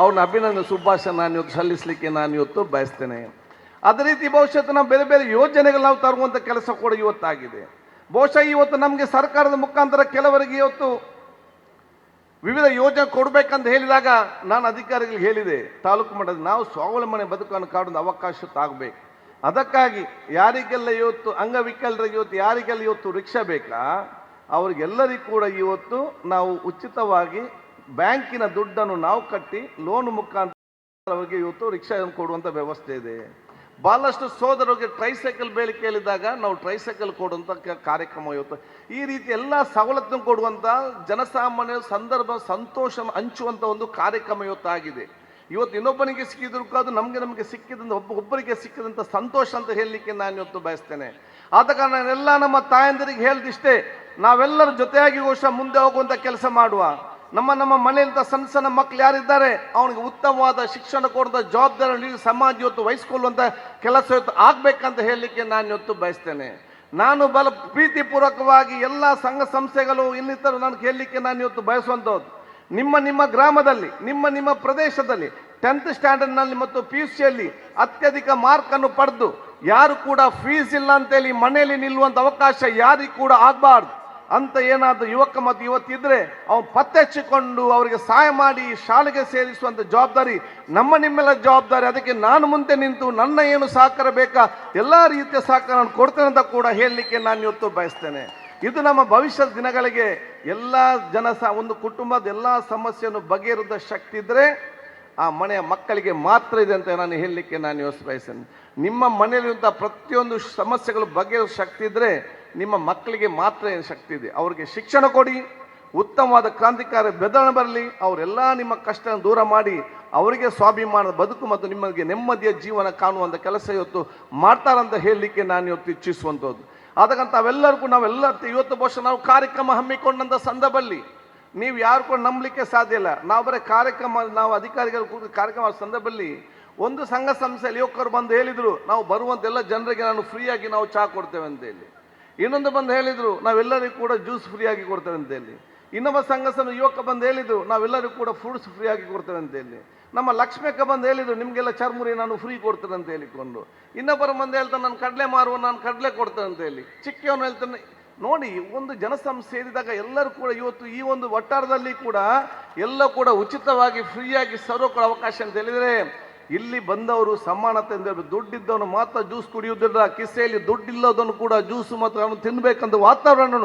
ಅವ್ರನ್ನ ಅಭಿನಂದನೆ ಸುಭಾಷ ನಾನು ಇವತ್ತು ಸಲ್ಲಿಸಲಿಕ್ಕೆ ನಾನು ಇವತ್ತು ಬಯಸ್ತೇನೆ. ಅದೇ ರೀತಿ ಭವಿಷ್ಯತ್ತು ನಾವು ಬೇರೆ ಬೇರೆ ಯೋಜನೆಗಳು ನಾವು ತರುವಂಥ ಕೆಲಸ ಕೂಡ ಇವತ್ತಾಗಿದೆ. ಬಹುಶಃ ಇವತ್ತು ನಮಗೆ ಸರ್ಕಾರದ ಮುಖಾಂತರ ಕೆಲವರಿಗೆ ಇವತ್ತು ವಿವಿಧ ಯೋಜನೆ ಕೊಡಬೇಕಂತ ಹೇಳಿದಾಗ ನಾನು ಅಧಿಕಾರಿಗಳಿಗೆ ಹೇಳಿದೆ, ತಾಲೂಕು ಮಟ್ಟದ ನಾವು ಸ್ವಾವಲಂಬನೆ ಬದುಕನ್ನು ಕಾಡೋದು ಅವಕಾಶ ಆಗಬೇಕು ಅದಕ್ಕಾಗಿ ಯಾರಿಗೆಲ್ಲ ಇವತ್ತು ಅಂಗವಿಕಲರಿಗೆ ಇವತ್ತು ಯಾರಿಗೆಲ್ಲ ಇವತ್ತು ರಿಕ್ಷಾ ಬೇಕಾ ಅವ್ರಿಗೆಲ್ಲರಿಗೂ ಕೂಡ ಇವತ್ತು ನಾವು ಉಚಿತವಾಗಿ ಬ್ಯಾಂಕಿನ ದುಡ್ಡನ್ನು ನಾವು ಕಟ್ಟಿ ಲೋನ್ ಮುಖಾಂತರ ಅವರಿಗೆ ಇವತ್ತು ರಿಕ್ಷಾವನ್ನು ಕೊಡುವಂಥ ವ್ಯವಸ್ಥೆ ಇದೆ. ಭಾಳಷ್ಟು ಸೋದರರಿಗೆ ಟ್ರೈಸೈಕಲ್ ಬೇಲಿ ಕೇಳಿದಾಗ ನಾವು ಟ್ರೈಸೈಕಲ್ ಕೊಡುವಂಥ ಕಾರ್ಯಕ್ರಮ ಇವತ್ತು. ಈ ರೀತಿ ಎಲ್ಲ ಸವಲತ್ತನ್ನು ಕೊಡುವಂಥ ಜನಸಾಮಾನ್ಯರ ಸಂದರ್ಭ ಸಂತೋಷ ಹಂಚುವಂಥ ಒಂದು ಕಾರ್ಯಕ್ರಮ ಇವತ್ತಾಗಿದೆ. ಇವತ್ತು ಇನ್ನೊಬ್ಬನಿಗೆ ಸಿಕ್ಕಿದ್ರು ಅದು ನಮಗೆ ನಮಗೆ ಸಿಕ್ಕಿದಂತ ಒಬ್ಬ ಒಬ್ಬರಿಗೆ ಸಿಕ್ಕಿದಂಥ ಸಂತೋಷ ಅಂತ ಹೇಳಲಿಕ್ಕೆ ನಾನು ಇವತ್ತು ಬಯಸ್ತೇನೆ. ಆದ ಕಾರಣ ಎಲ್ಲ ನಮ್ಮ ತಾಯಂದಿರಿಗೆ ಹೇಳ್ದಿಷ್ಟೇ, ನಾವೆಲ್ಲರೂ ಜೊತೆಯಾಗಿ ವರ್ಷ ಮುಂದೆ ಹೋಗುವಂಥ ಕೆಲಸ ಮಾಡುವ. ನಮ್ಮ ನಮ್ಮ ಮನೆಯಿಂದ ಸಣ್ಣ ಸಣ್ಣ ಮಕ್ಕಳು ಯಾರಿದ್ದಾರೆ, ಅವನಿಗೆ ಉತ್ತಮವಾದ ಶಿಕ್ಷಣ ಕೊಡದ ಜವಾಬ್ದಾರಿ ಸಮಾಜ ಇವತ್ತು ವಹಿಸ್ಕೊಳ್ಳುವಂಥ ಕೆಲಸ ಇವತ್ತು ಆಗಬೇಕಂತ ಹೇಳಲಿಕ್ಕೆ ನಾನು ಇವತ್ತು ಬಯಸ್ತೇನೆ. ನಾನು ಬಲ ಪ್ರೀತಿಪೂರ್ವಕವಾಗಿ ಎಲ್ಲ ಸಂಘ ಸಂಸ್ಥೆಗಳು ಇನ್ನಿತರ ನನಗೆ ಹೇಳಲಿಕ್ಕೆ ನಾನು ಇವತ್ತು ಬಯಸುವಂಥದ್ದು ನಿಮ್ಮ ನಿಮ್ಮ ಗ್ರಾಮದಲ್ಲಿ, ನಿಮ್ಮ ನಿಮ್ಮ ಪ್ರದೇಶದಲ್ಲಿ ಟೆಂತ್ ಸ್ಟ್ಯಾಂಡರ್ಡ್ನಲ್ಲಿ ಮತ್ತು ಪಿ ಯು ಸಿಯಲ್ಲಿ ಅತ್ಯಧಿಕ ಮಾರ್ಕನ್ನು ಪಡೆದು, ಯಾರು ಕೂಡ ಫೀಸ್ ಇಲ್ಲ ಅಂತೇಳಿ ಮನೆಯಲ್ಲಿ ನಿಲ್ಲುವಂಥ ಅವಕಾಶ ಯಾರಿಗೂ ಕೂಡ ಆಗಬಾರ್ದು. ಅಂತ ಏನಾದರೂ ಯುವಕ ಮತ್ತು ಯುವತಿದ್ರೆ ಅವನು ಪತ್ತೆ ಹಚ್ಚಿಕೊಂಡು ಅವರಿಗೆ ಸಹಾಯ ಮಾಡಿ ಶಾಲೆಗೆ ಸೇರಿಸುವಂಥ ಜವಾಬ್ದಾರಿ, ನಮ್ಮ ನಿಮ್ಮೆಲ್ಲ ಜವಾಬ್ದಾರಿ. ಅದಕ್ಕೆ ನಾನು ಮುಂದೆ ನಿಂತು ನನ್ನ ಏನು ಸಹಕಾರ ಬೇಕಾ, ಎಲ್ಲ ರೀತಿಯ ಸಹಕಾರ ನಾನು ಕೊಡ್ತೇನೆ ಅಂತ ಕೂಡ ಹೇಳಲಿಕ್ಕೆ ನಾನು ಇವತ್ತು ಬಯಸ್ತೇನೆ. ಇದು ನಮ್ಮ ಭವಿಷ್ಯದ ದಿನಗಳಿಗೆ ಎಲ್ಲ ಜನ ಸಹ ಒಂದು ಕುಟುಂಬದ ಎಲ್ಲ ಸಮಸ್ಯೆಯನ್ನು ಬಗೆಹರಿದ ಶಕ್ತಿ ಇದ್ದರೆ ಆ ಮನೆಯ ಮಕ್ಕಳಿಗೆ ಮಾತ್ರ ಇದೆ ಅಂತ ನಾನು ಹೇಳಲಿಕ್ಕೆ ನಾನು ಯೋಚಿಸ ಬಯಸ್ತೇನೆ ನಿಮ್ಮ ಮನೆಯಲ್ಲಿರುವಂಥ ಪ್ರತಿಯೊಂದು ಸಮಸ್ಯೆಗಳು ಬಗೆಹರಿಸೋ ಶಕ್ತಿ ಇದ್ದರೆ ನಿಮ್ಮ ಮಕ್ಕಳಿಗೆ ಮಾತ್ರ ಏನು ಶಕ್ತಿ ಇದೆ? ಅವರಿಗೆ ಶಿಕ್ಷಣ ಕೊಡಿ, ಉತ್ತಮವಾದ ಕ್ರಾಂತಿಕಾರಿ ಬೆದರಣೆ ಬರಲಿ, ಅವರೆಲ್ಲ ನಿಮ್ಮ ಕಷ್ಟ ದೂರ ಮಾಡಿ, ಅವರಿಗೆ ಸ್ವಾಭಿಮಾನದ ಬದುಕು ಮತ್ತು ನಿಮಗೆ ನೆಮ್ಮದಿಯ ಜೀವನ ಕಾಣುವಂಥ ಕೆಲಸ ಇವತ್ತು ಮಾಡ್ತಾರಂತ ಹೇಳಲಿಕ್ಕೆ ನಾನು ಇವತ್ತು ಇಚ್ಛಿಸುವಂಥದ್ದು ಅದಕ್ಕಂತ ಅವೆಲ್ಲರಿಗೂ ನಾವೆಲ್ಲ ಇವತ್ತು ಬಹುಶಃ ನಾವು ಕಾರ್ಯಕ್ರಮ ಹಮ್ಮಿಕೊಂಡಂಥ ಸಂದರ್ಭದಲ್ಲಿ ನೀವು ಯಾರು ಕೂಡ ನಂಬಲಿಕ್ಕೆ ಸಾಧ್ಯ ಇಲ್ಲ. ನಾವು ಬರೀ ಕಾರ್ಯಕ್ರಮ, ನಾವು ಅಧಿಕಾರಿಗಳು ಕೂತು ಕಾರ್ಯಕ್ರಮ ಸಂದರ್ಭದಲ್ಲಿ ಒಂದು ಸಂಘ ಸಂಸ್ಥೆಯಲ್ಲಿ ಯುವಕರು ಬಂದು ಹೇಳಿದರು, ನಾವು ಬರುವಂತೆಲ್ಲ ಜನರಿಗೆ ನಾನು ಫ್ರೀಯಾಗಿ ನಾವು ಚಹಾ ಕೊಡ್ತೇವೆ ಅಂತ ಹೇಳಿ. ಇನ್ನೊಂದು ಬಂದು ಹೇಳಿದರು, ನಾವೆಲ್ಲರಿಗೂ ಕೂಡ ಜ್ಯೂಸ್ ಫ್ರೀಯಾಗಿ ಕೊಡ್ತೇವೆ ಅಂತ ಹೇಳಿ. ಇನ್ನೊಬ್ಬ ಸಂಘ ಯುವಕ ಬಂದು ಹೇಳಿದ್ರು ನಾವೆಲ್ಲರೂ ಕೂಡ ಫ್ರೂಟ್ಸ್ ಫ್ರೀಯಾಗಿ ಕೊಡ್ತೇವೆ ಅಂತ ಹೇಳಿ. ನಮ್ಮ ಲಕ್ಷ್ಮಿಯಕ್ಕ ಬಂದು ಹೇಳಿದ್ರು ನಿಮಗೆಲ್ಲ ಚರ್ಮುರಿ ನಾನು ಫ್ರೀ ಕೊಡ್ತೇನೆ ಅಂತ ಹೇಳಿಕೊಂಡು. ಇನ್ನೊಬ್ಬರು ಬಂದು ಹೇಳ್ತಾನೆ ನಾನು ಕಡಲೆ ಮಾರುವ, ನಾನು ಕಡಲೆ ಕೊಡ್ತೇನೆ ಅಂತ ಹೇಳಿ. ಚಿಕ್ಕವನು ಹೇಳ್ತಾನೆ, ನೋಡಿ, ಒಂದು ಜನಸಂಸ್ಥೆ ಸೇರಿದಾಗ ಎಲ್ಲರೂ ಕೂಡ ಇವತ್ತು ಈ ಒಂದು ಒಟ್ಟಾರದಲ್ಲಿ ಕೂಡ ಎಲ್ಲ ಕೂಡ ಉಚಿತವಾಗಿ ಫ್ರೀಯಾಗಿ ಸರ್ವ ಅವಕಾಶ ಅಂತ ಹೇಳಿದರೆ ಇಲ್ಲಿ ಬಂದವರು ಸಮಾನತೆ ಹೇಳಿ ದುಡ್ಡಿದ್ದವನು ಮಾತ್ರ ಜ್ಯೂಸ್ ಕುಡಿಯುವುದಿಲ್ಲ, ಕಿಸೆಯಲ್ಲಿ ದುಡ್ಡಿಲ್ಲದನ್ನು ಕೂಡ ಜ್ಯೂಸ್ ಮಾತ್ರ ಅವನು ತಿನ್ಬೇಕಂತ ವಾತಾವರಣ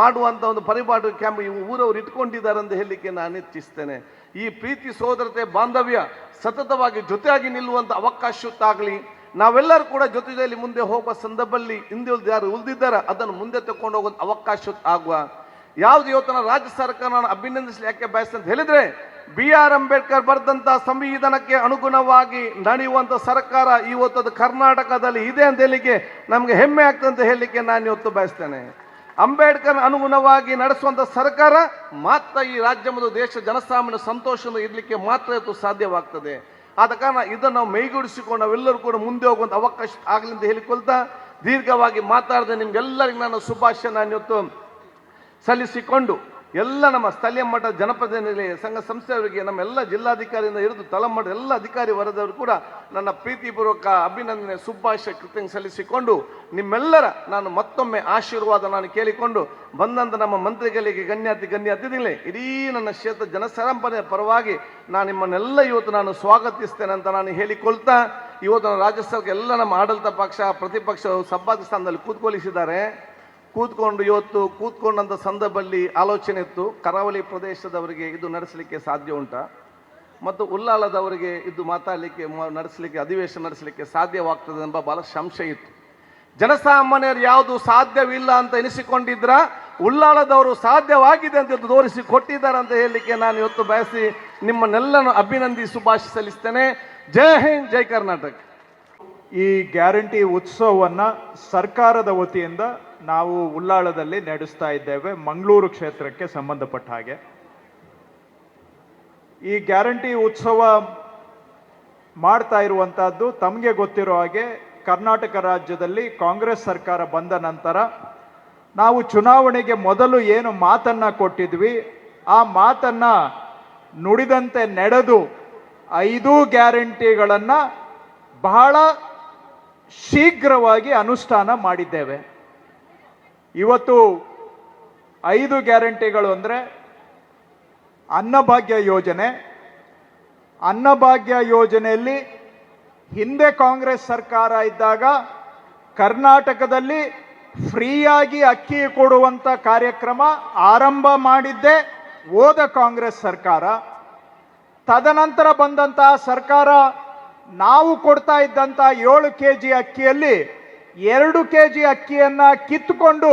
ಮಾಡುವಂಥ ಒಂದು ಪರಿಪಾಠ ಕ್ಯಾಂಪ್ ಈ ಊರವರು ಇಟ್ಕೊಂಡಿದ್ದಾರೆ ಅಂತ ಹೇಳಲಿಕ್ಕೆ ನಾನು ಇಚ್ಛಿಸ್ತೇನೆ. ಈ ಪ್ರೀತಿ ಸೋದರತೆ ಬಾಂಧವ್ಯ ಸತತವಾಗಿ ಜೊತೆಯಾಗಿ ನಿಲ್ಲುವಂಥ ಅವಕಾಶತ್ತಾಗಲಿ ನಾವೆಲ್ಲರೂ ಕೂಡ ಜೊತೆಯಲ್ಲಿ ಮುಂದೆ ಹೋಗುವ ಸಂದರ್ಭದಲ್ಲಿ ಹಿಂದೆ ಯಾರು ಉಳಿದಿದ್ದಾರೆ ಅದನ್ನು ಮುಂದೆ ತಕೊಂಡು ಹೋಗೋದು ಅವಕಾಶ ಆಗುವ ಯಾವ್ದು ಇವತ್ತು ರಾಜ್ಯ ಸರ್ಕಾರ ಅಭಿನಂದಿಸಲಿ ಯಾಕೆ ಬಯಸ್ತಂತ ಹೇಳಿದ್ರೆ ಬಿ ಆರ್ ಅಂಬೇಡ್ಕರ್ ಬರೆದಂತ ಸಂವಿಧಾನಕ್ಕೆ ಅನುಗುಣವಾಗಿ ನಡೆಯುವಂತ ಸರ್ಕಾರ ಇವತ್ತದ ಕರ್ನಾಟಕದಲ್ಲಿ ಇದೆ ಅಂತ ಹೇಳಿಕೆ ನಮಗೆ ಹೆಮ್ಮೆ ಆಗ್ತದೆ ಅಂತ ಹೇಳಲಿಕ್ಕೆ ನಾನು ಇವತ್ತು ಬಯಸ್ತೇನೆ. ಅಂಬೇಡ್ಕರ್ ಅನುಗುಣವಾಗಿ ನಡೆಸುವಂತ ಸರ್ಕಾರ ಮಾತ್ರ ಈ ರಾಜ್ಯ ಮತ್ತು ದೇಶ ಜನಸಾಮಾನ್ಯ ಸಂತೋಷದಿಂದ ಇರಲಿಕ್ಕೆ ಮಾತ್ರ ಇವತ್ತು ಸಾಧ್ಯವಾಗ್ತದೆ. ಆದ ಕಾರಣ ಇದನ್ನು ನಾವು ಮೈಗೂಡಿಸಿಕೊಂಡು ನಾವೆಲ್ಲರೂ ಕೂಡ ಮುಂದೆ ಹೋಗುವಂಥ ಅವಕಾಶ ಆಗಲಿ ಅಂತ ಹೇಳಿಕೊಳ್ತಾ ದೀರ್ಘವಾಗಿ ಮಾತಾಡದೆ ನಿಮ್ಗೆಲ್ಲರಿಗೂ ನಾನು ಶುಭಾಶಯ ನಾನು ಇವತ್ತು ಸಲ್ಲಿಸಿಕೊಂಡು ಎಲ್ಲ ನಮ್ಮ ಸ್ಥಳೀಯ ಮಟ್ಟದ ಜನಪ್ರತಿನಿಧಿ ಸಂಘ ಸಂಸ್ಥೆಯವರಿಗೆ ನಮ್ಮೆಲ್ಲ ಜಿಲ್ಲಾಧಿಕಾರಿಯಿಂದ ಹಿಡಿದು ತಳಮಟ್ಟ ಎಲ್ಲ ಅಧಿಕಾರಿ ವರದವರು ಕೂಡ ನನ್ನ ಪ್ರೀತಿಪೂರ್ವಕ ಅಭಿನಂದನೆ, ಶುಭಾಶಯ ಕೃತಜ್ಞ ಸಲ್ಲಿಸಿಕೊಂಡು ನಿಮ್ಮೆಲ್ಲರ ನಾನು ಮತ್ತೊಮ್ಮೆ ಆಶೀರ್ವಾದ ನಾನು ಕೇಳಿಕೊಂಡು ಬಂದಂಥ ನಮ್ಮ ಮಂತ್ರಿಗಳಿಗೆ, ಗಣ್ಯಾತಿ ಗಣ್ಯ ಅತಿಥಿಗಳೇ ಇಡೀ ನನ್ನ ಕ್ಷೇತ್ರ ಜನಸರಂಪನೆಯ ಪರವಾಗಿ ನಾನು ನಿಮ್ಮನ್ನೆಲ್ಲ ಇವತ್ತು ನಾನು ಸ್ವಾಗತಿಸ್ತೇನೆ ಅಂತ ನಾನು ಹೇಳಿಕೊಳ್ತಾ, ಇವತ್ತು ರಾಜ್ಯ ಸರ್ಕಾರ ಎಲ್ಲ ನಮ್ಮ ಆಡಳಿತ ಪಕ್ಷ, ಪ್ರತಿಪಕ್ಷ ಸಭಾಧ್ಯಕ್ಷ ಸ್ಥಾನದಲ್ಲಿ ಕೂತ್ಕೊಳಿಸಿದ್ದಾರೆ. ಕೂತ್ಕೊಂಡು ಇವತ್ತು ಕೂತ್ಕೊಂಡಂಥ ಸಂದರ್ಭದಲ್ಲಿ ಆಲೋಚನೆ ಇತ್ತು. ಕರಾವಳಿ ಪ್ರದೇಶದವರಿಗೆ ಇದು ನಡೆಸಲಿಕ್ಕೆ ಸಾಧ್ಯ ಉಂಟಾ? ಮತ್ತು ಉಲ್ಲಾಳದವರಿಗೆ ಇದು ಮಾತಾಡಲಿಕ್ಕೆ ನಡೆಸಲಿಕ್ಕೆ, ಅಧಿವೇಶನ ನಡೆಸಲಿಕ್ಕೆ ಸಾಧ್ಯವಾಗ್ತದೆ ಎಂಬ ಬಹಳ ಸಂಶಯ ಇತ್ತು. ಜನಸಾಮಾನ್ಯರು ಯಾವುದು ಸಾಧ್ಯವಿಲ್ಲ ಅಂತ ಎನಿಸಿಕೊಂಡಿದ್ರ? ಉಳ್ಳಾಳದವರು ಸಾಧ್ಯವಾಗಿದೆ ಅಂತ ತೋರಿಸಿ ಕೊಟ್ಟಿದ್ದಾರೆ ಅಂತ ಹೇಳಲಿಕ್ಕೆ ನಾನು ಇವತ್ತು ಬಯಸಿ ನಿಮ್ಮನ್ನೆಲ್ಲನೂ ಅಭಿನಂದಿ, ಶುಭಾಶಯ ಸಲ್ಲಿಸ್ತೇನೆ. ಜೈ ಹಿಂದ್, ಜೈ ಕರ್ನಾಟಕ. ಈ ಗ್ಯಾರಂಟಿ ಉತ್ಸವವನ್ನು ಸರ್ಕಾರದ ವತಿಯಿಂದ ನಾವು ಉಳ್ಳಾಳದಲ್ಲಿ ನಡೆಸ್ತಾ ಇದ್ದೇವೆ, ಮಂಗಳೂರು ಕ್ಷೇತ್ರಕ್ಕೆ ಸಂಬಂಧಪಟ್ಟ ಹಾಗೆ. ಈ ಗ್ಯಾರಂಟಿ ಉತ್ಸವ ಮಾಡ್ತಾ ಇರುವಂತಹದ್ದು ತಮಗೆ ಗೊತ್ತಿರೋ ಹಾಗೆ ಕರ್ನಾಟಕ ರಾಜ್ಯದಲ್ಲಿ ಕಾಂಗ್ರೆಸ್ ಸರ್ಕಾರ ಬಂದ ನಂತರ ನಾವು ಚುನಾವಣೆಗೆ ಮೊದಲು ಏನು ಮಾತನ್ನ ಕೊಟ್ಟಿದ್ವಿ, ಆ ಮಾತನ್ನ ನುಡಿದಂತೆ ನಡೆದು ಐದು ಗ್ಯಾರಂಟಿಗಳನ್ನು ಬಹಳ ಶೀಘ್ರವಾಗಿ ಅನುಷ್ಠಾನ ಮಾಡಿದ್ದೇವೆ. ಇವತ್ತು ಐದು ಗ್ಯಾರಂಟಿಗಳು ಅಂದರೆ ಅನ್ನಭಾಗ್ಯ ಯೋಜನೆ. ಅನ್ನಭಾಗ್ಯ ಯೋಜನೆಯಲ್ಲಿ ಹಿಂದೆ ಕಾಂಗ್ರೆಸ್ ಸರ್ಕಾರ ಇದ್ದಾಗ ಕರ್ನಾಟಕದಲ್ಲಿ ಫ್ರೀಯಾಗಿ ಅಕ್ಕಿ ಕೊಡುವಂಥ ಕಾರ್ಯಕ್ರಮ ಆರಂಭ ಮಾಡಿದ್ದೇ ಹೋದ ಕಾಂಗ್ರೆಸ್ ಸರ್ಕಾರ. ತದನಂತರ ಬಂದಂತಹ ಸರ್ಕಾರ ನಾವು ಕೊಡ್ತಾ ಇದ್ದಂಥ ಏಳು ಕೆ ಜಿ ಅಕ್ಕಿಯಲ್ಲಿ ಎರಡು ಕೆ ಜಿ ಅಕ್ಕಿಯನ್ನು ಕಿತ್ತುಕೊಂಡು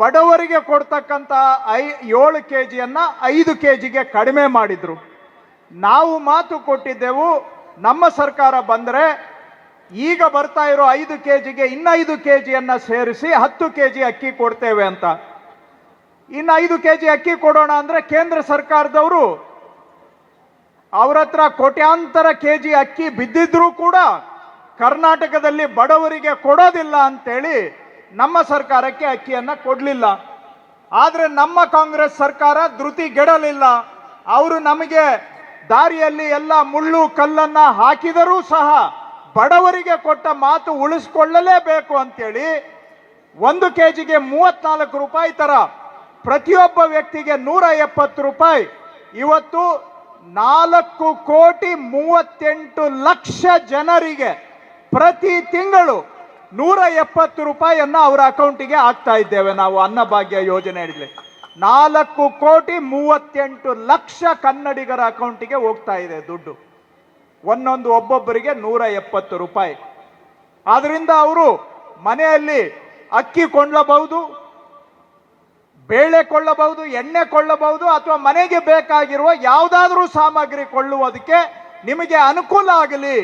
ಬಡವರಿಗೆ ಕೊಡ್ತಕ್ಕಂಥ ಐ, ಏಳು ಕೆ ಜಿಯನ್ನು ಐದು ಕೆ ಜಿಗೆ ಕಡಿಮೆ ಮಾಡಿದ್ರು. ನಾವು ಮಾತು ಕೊಟ್ಟಿದ್ದೆವು, ನಮ್ಮ ಸರ್ಕಾರ ಬಂದರೆ ಈಗ ಬರ್ತಾ ಇರೋ ಐದು ಕೆ ಜಿಗೆ ಇನ್ನೈದು ಕೆ ಜಿಯನ್ನು ಸೇರಿಸಿ ಹತ್ತು ಕೆ ಜಿ ಅಕ್ಕಿ ಕೊಡ್ತೇವೆ ಅಂತ. ಇನ್ನು ಐದು ಕೆ ಜಿ ಅಕ್ಕಿ ಕೊಡೋಣ ಅಂದರೆ ಕೇಂದ್ರ ಸರ್ಕಾರದವರು ಅವರತ್ರ ಕೋಟ್ಯಾಂತರ ಕೆ ಜಿ ಅಕ್ಕಿ ಬಿದ್ದಿದ್ರೂ ಕೂಡ ಕರ್ನಾಟಕದಲ್ಲಿ ಬಡವರಿಗೆ ಕೊಡೋದಿಲ್ಲ ಅಂತೇಳಿ ನಮ್ಮ ಸರ್ಕಾರಕ್ಕೆ ಅಕ್ಕಿಯನ್ನ ಕೊಡಲಿಲ್ಲ. ಆದರೆ ನಮ್ಮ ಕಾಂಗ್ರೆಸ್ ಸರ್ಕಾರ ಧೃತಿಗೆಡಲಿಲ್ಲ ಅವರು ನಮಗೆ ದಾರಿಯಲ್ಲಿ ಎಲ್ಲ ಮುಳ್ಳು ಕಲ್ಲನ್ನ ಹಾಕಿದರೂ ಸಹ ಬಡವರಿಗೆ ಕೊಟ್ಟ ಮಾತು ಉಳಿಸ್ಕೊಳ್ಳಲೇಬೇಕು ಅಂತೇಳಿ ಒಂದು ಕೆ ಜಿಗೆ ಮೂವತ್ನಾಲ್ಕು ರೂಪಾಯಿ ತರ ಪ್ರತಿಯೊಬ್ಬ ವ್ಯಕ್ತಿಗೆ ನೂರ ಎಪ್ಪತ್ತು ರೂಪಾಯಿ. ಇವತ್ತು ನಾಲ್ಕು ಕೋಟಿ ಮೂವತ್ತೆಂಟು ಲಕ್ಷ ಜನರಿಗೆ ಪ್ರತಿ ತಿಂಗಳು ನೂರ ಎಪ್ಪತ್ತು ರೂಪಾಯಿಯನ್ನು ಅವರ ಅಕೌಂಟಿಗೆ ಹಾಕ್ತಾ ಇದ್ದೇವೆ ನಾವು ಅನ್ನಭಾಗ್ಯ ಯೋಜನೆ ಅಡಿಯಲ್ಲಿ. ನಾಲ್ಕು ಕೋಟಿ ಮೂವತ್ತೆಂಟು ಲಕ್ಷ ಕನ್ನಡಿಗರ ಅಕೌಂಟಿಗೆ ಹೋಗ್ತಾ ಇದೆ ದುಡ್ಡು. ಒಂದೊಂದು ಒಬ್ಬೊಬ್ಬರಿಗೆ ನೂರ ಎಪ್ಪತ್ತು ರೂಪಾಯಿ. ಆದ್ರಿಂದ ಅವರು ಮನೆಯಲ್ಲಿ ಅಕ್ಕಿ ಕೊಳ್ಳಬಹುದು ಬೇಳೆ ಕೊಳ್ಳಬಹುದು, ಎಣ್ಣೆ ಕೊಳ್ಳಬಹುದು ಅಥವಾ ಮನೆಗೆ ಬೇಕಾಗಿರುವ ಯಾವುದಾದ್ರೂ ಸಾಮಗ್ರಿ ಕೊಳ್ಳುವುದಕ್ಕೆ ನಿಮಗೆ ಅನುಕೂಲ ಆಗಲಿ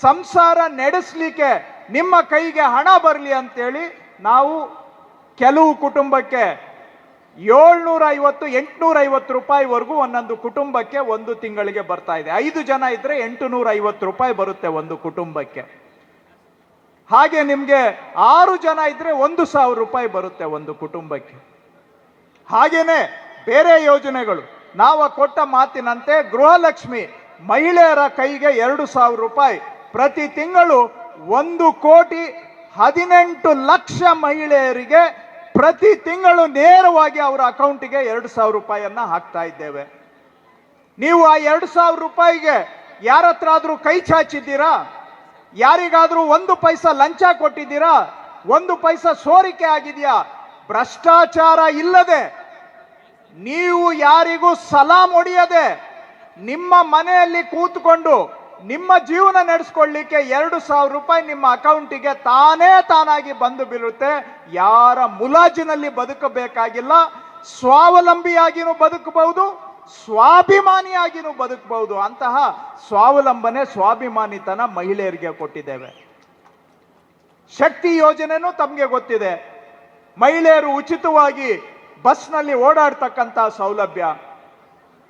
ಸಂಸಾರ ನಡೆಸಲಿಕ್ಕೆ ನಿಮ್ಮ ಕೈಗೆ ಹಣ ಬರಲಿ ಅಂತೇಳಿ ನಾವು ಕೆಲವು ಕುಟುಂಬಕ್ಕೆ ಏಳ್ನೂರ ಐವತ್ತು ಎಂಟುನೂರ ಐವತ್ತು ರೂಪಾಯಿವರೆಗೂ ಒಂದೊಂದು ಕುಟುಂಬಕ್ಕೆ ಒಂದು ತಿಂಗಳಿಗೆ ಬರ್ತಾ ಇದೆ. ಐದು ಜನ ಇದ್ರೆ ಎಂಟುನೂರ ಐವತ್ತು ರೂಪಾಯಿ ಬರುತ್ತೆ ಒಂದು ಕುಟುಂಬಕ್ಕೆ. ಹಾಗೆ ನಿಮಗೆ ಆರು ಜನ ಇದ್ರೆ ಒಂದು ಸಾವಿರ ರೂಪಾಯಿ ಬರುತ್ತೆ ಒಂದು ಕುಟುಂಬಕ್ಕೆ. ಹಾಗೇನೆ ಬೇರೆ ಯೋಜನೆಗಳು. ನಾವು ಕೊಟ್ಟ ಮಾತಿನಂತೆ ಗೃಹಲಕ್ಷ್ಮಿ ಮಹಿಳೆಯರ ಕೈಗೆ ಎರಡು ಸಾವಿರ ರೂಪಾಯಿ ಪ್ರತಿ ತಿಂಗಳು ಒಂದು ಕೋಟಿ ಹದಿನೆಂಟು ಲಕ್ಷ ಮಹಿಳೆಯರಿಗೆ ಪ್ರತಿ ತಿಂಗಳು ನೇರವಾಗಿ ಅವರ ಅಕೌಂಟಿಗೆ ಎರಡು ಸಾವಿರ ರೂಪಾಯಿಯನ್ನ ಹಾಕ್ತಾ ಇದ್ದೇವೆ. ನೀವು ಆ ಎರಡು ಸಾವಿರ ರೂಪಾಯಿಗೆ ಯಾರ ಹತ್ರ ಆದ್ರೂ ಕೈ ಚಾಚಿದ್ದೀರಾ? ಯಾರಿಗಾದರೂ ಒಂದು ಪೈಸ ಲಂಚ ಕೊಟ್ಟಿದ್ದೀರಾ? ಒಂದು ಪೈಸ ಸೋರಿಕೆ ಆಗಿದೆಯಾ? ಭ್ರಷ್ಟಾಚಾರ ಇಲ್ಲದೆ ನೀವು ಯಾರಿಗೂ ಸಲಾಂ ಹೊಡೆಯದೆ ನಿಮ್ಮ ಮನೆಯಲ್ಲಿ ಕೂತ್ಕೊಂಡು ನಿಮ್ಮ ಜೀವನ ನಡೆಸ್ಕೊಳ್ಳಿಕ್ಕೆ ಎರಡು ಸಾವಿರ ರೂಪಾಯಿ ನಿಮ್ಮ ಅಕೌಂಟಿಗೆ ತಾನೇ ತಾನಾಗಿ ಬಂದು ಬೀಳುತ್ತೆ. ಯಾರ ಮುಲಾಜಿನಲ್ಲಿ ಬದುಕಬೇಕಾಗಿಲ್ಲ. ಸ್ವಾವಲಂಬಿಯಾಗಿನೂ ಬದುಕಬಹುದು, ಸ್ವಾಭಿಮಾನಿಯಾಗಿನೂ ಬದುಕಬಹುದು. ಅಂತಹ ಸ್ವಾವಲಂಬನೆ, ಸ್ವಾಭಿಮಾನಿತನ ಮಹಿಳೆಯರಿಗೆ ಕೊಟ್ಟಿದ್ದೇವೆ. ಶಕ್ತಿ ಯೋಜನೆನೂ ತಮಗೆ ಗೊತ್ತಿದೆ. ಮಹಿಳೆಯರು ಉಚಿತವಾಗಿ ಬಸ್ನಲ್ಲಿ ಓಡಾಡ್ತಕ್ಕಂಥ ಸೌಲಭ್ಯ.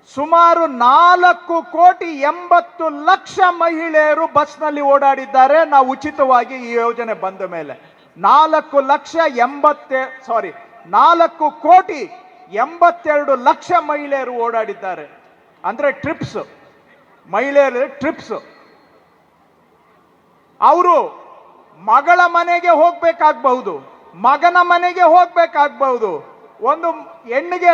ಸುಮಾರು ನಾಲ್ಕು ಕೋಟಿ ಎಂಬತ್ತು ಲಕ್ಷ ಮಹಿಳೆಯರು ಬಸ್ನಲ್ಲಿ ಓಡಾಡಿದ್ದಾರೆ. ನಾವು ಉಚಿತವಾಗಿ ಈ ಯೋಜನೆ ಬಂದ ಮೇಲೆ ನಾಲ್ಕು ಲಕ್ಷ ಎಂಬತ್ತೇ ಸಾರಿ ನಾಲ್ಕು ಕೋಟಿ ಎಂಬತ್ತೆರಡು ಲಕ್ಷ ಮಹಿಳೆಯರು ಓಡಾಡಿದ್ದಾರೆ. ಅಂದ್ರೆ ಟ್ರಿಪ್ಸ್ ಮಹಿಳೆಯರ ಟ್ರಿಪ್ಸ್ ಅವರು ಮಗಳ ಮನೆಗೆ ಹೋಗ್ಬೇಕಾಗಬಹುದು, ಮಗನ ಮನೆಗೆ ಹೋಗ್ಬೇಕಾಗಬಹುದು. ಒಂದು ಹೆಣ್ಣಿಗೆ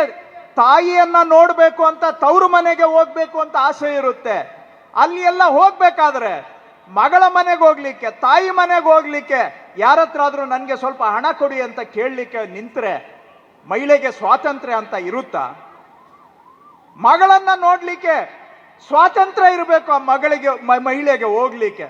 ತಾಯಿಯನ್ನ ನೋಡಬೇಕು ಅಂತ ತವರು ಮನೆಗೆ ಹೋಗ್ಬೇಕು ಅಂತ ಆಸೆ ಇರುತ್ತೆ. ಅಲ್ಲಿ ಎಲ್ಲ ಹೋಗ್ಬೇಕಾದ್ರೆ ಮಗಳ ಮನೆಗೆ ಹೋಗ್ಲಿಕ್ಕೆ, ತಾಯಿ ಮನೆಗೆ ಹೋಗ್ಲಿಕ್ಕೆ ಯಾರ ಹತ್ರ ಆದ್ರೂ ನನಗೆ ಸ್ವಲ್ಪ ಹಣ ಕೊಡಿ ಅಂತ ಕೇಳಲಿಕ್ಕೆ ನಿಂತರೆ, ಮಹಿಳೆಗೆ ಸ್ವಾತಂತ್ರ್ಯ ಅಂತ ಇರುತ್ತಾ? ಮಗಳನ್ನ ನೋಡ್ಲಿಕ್ಕೆ ಸ್ವಾತಂತ್ರ್ಯ ಇರಬೇಕು ಆ ಮಗಳಿಗೆ ಮಹಿಳೆಗೆ ಹೋಗ್ಲಿಕ್ಕೆ.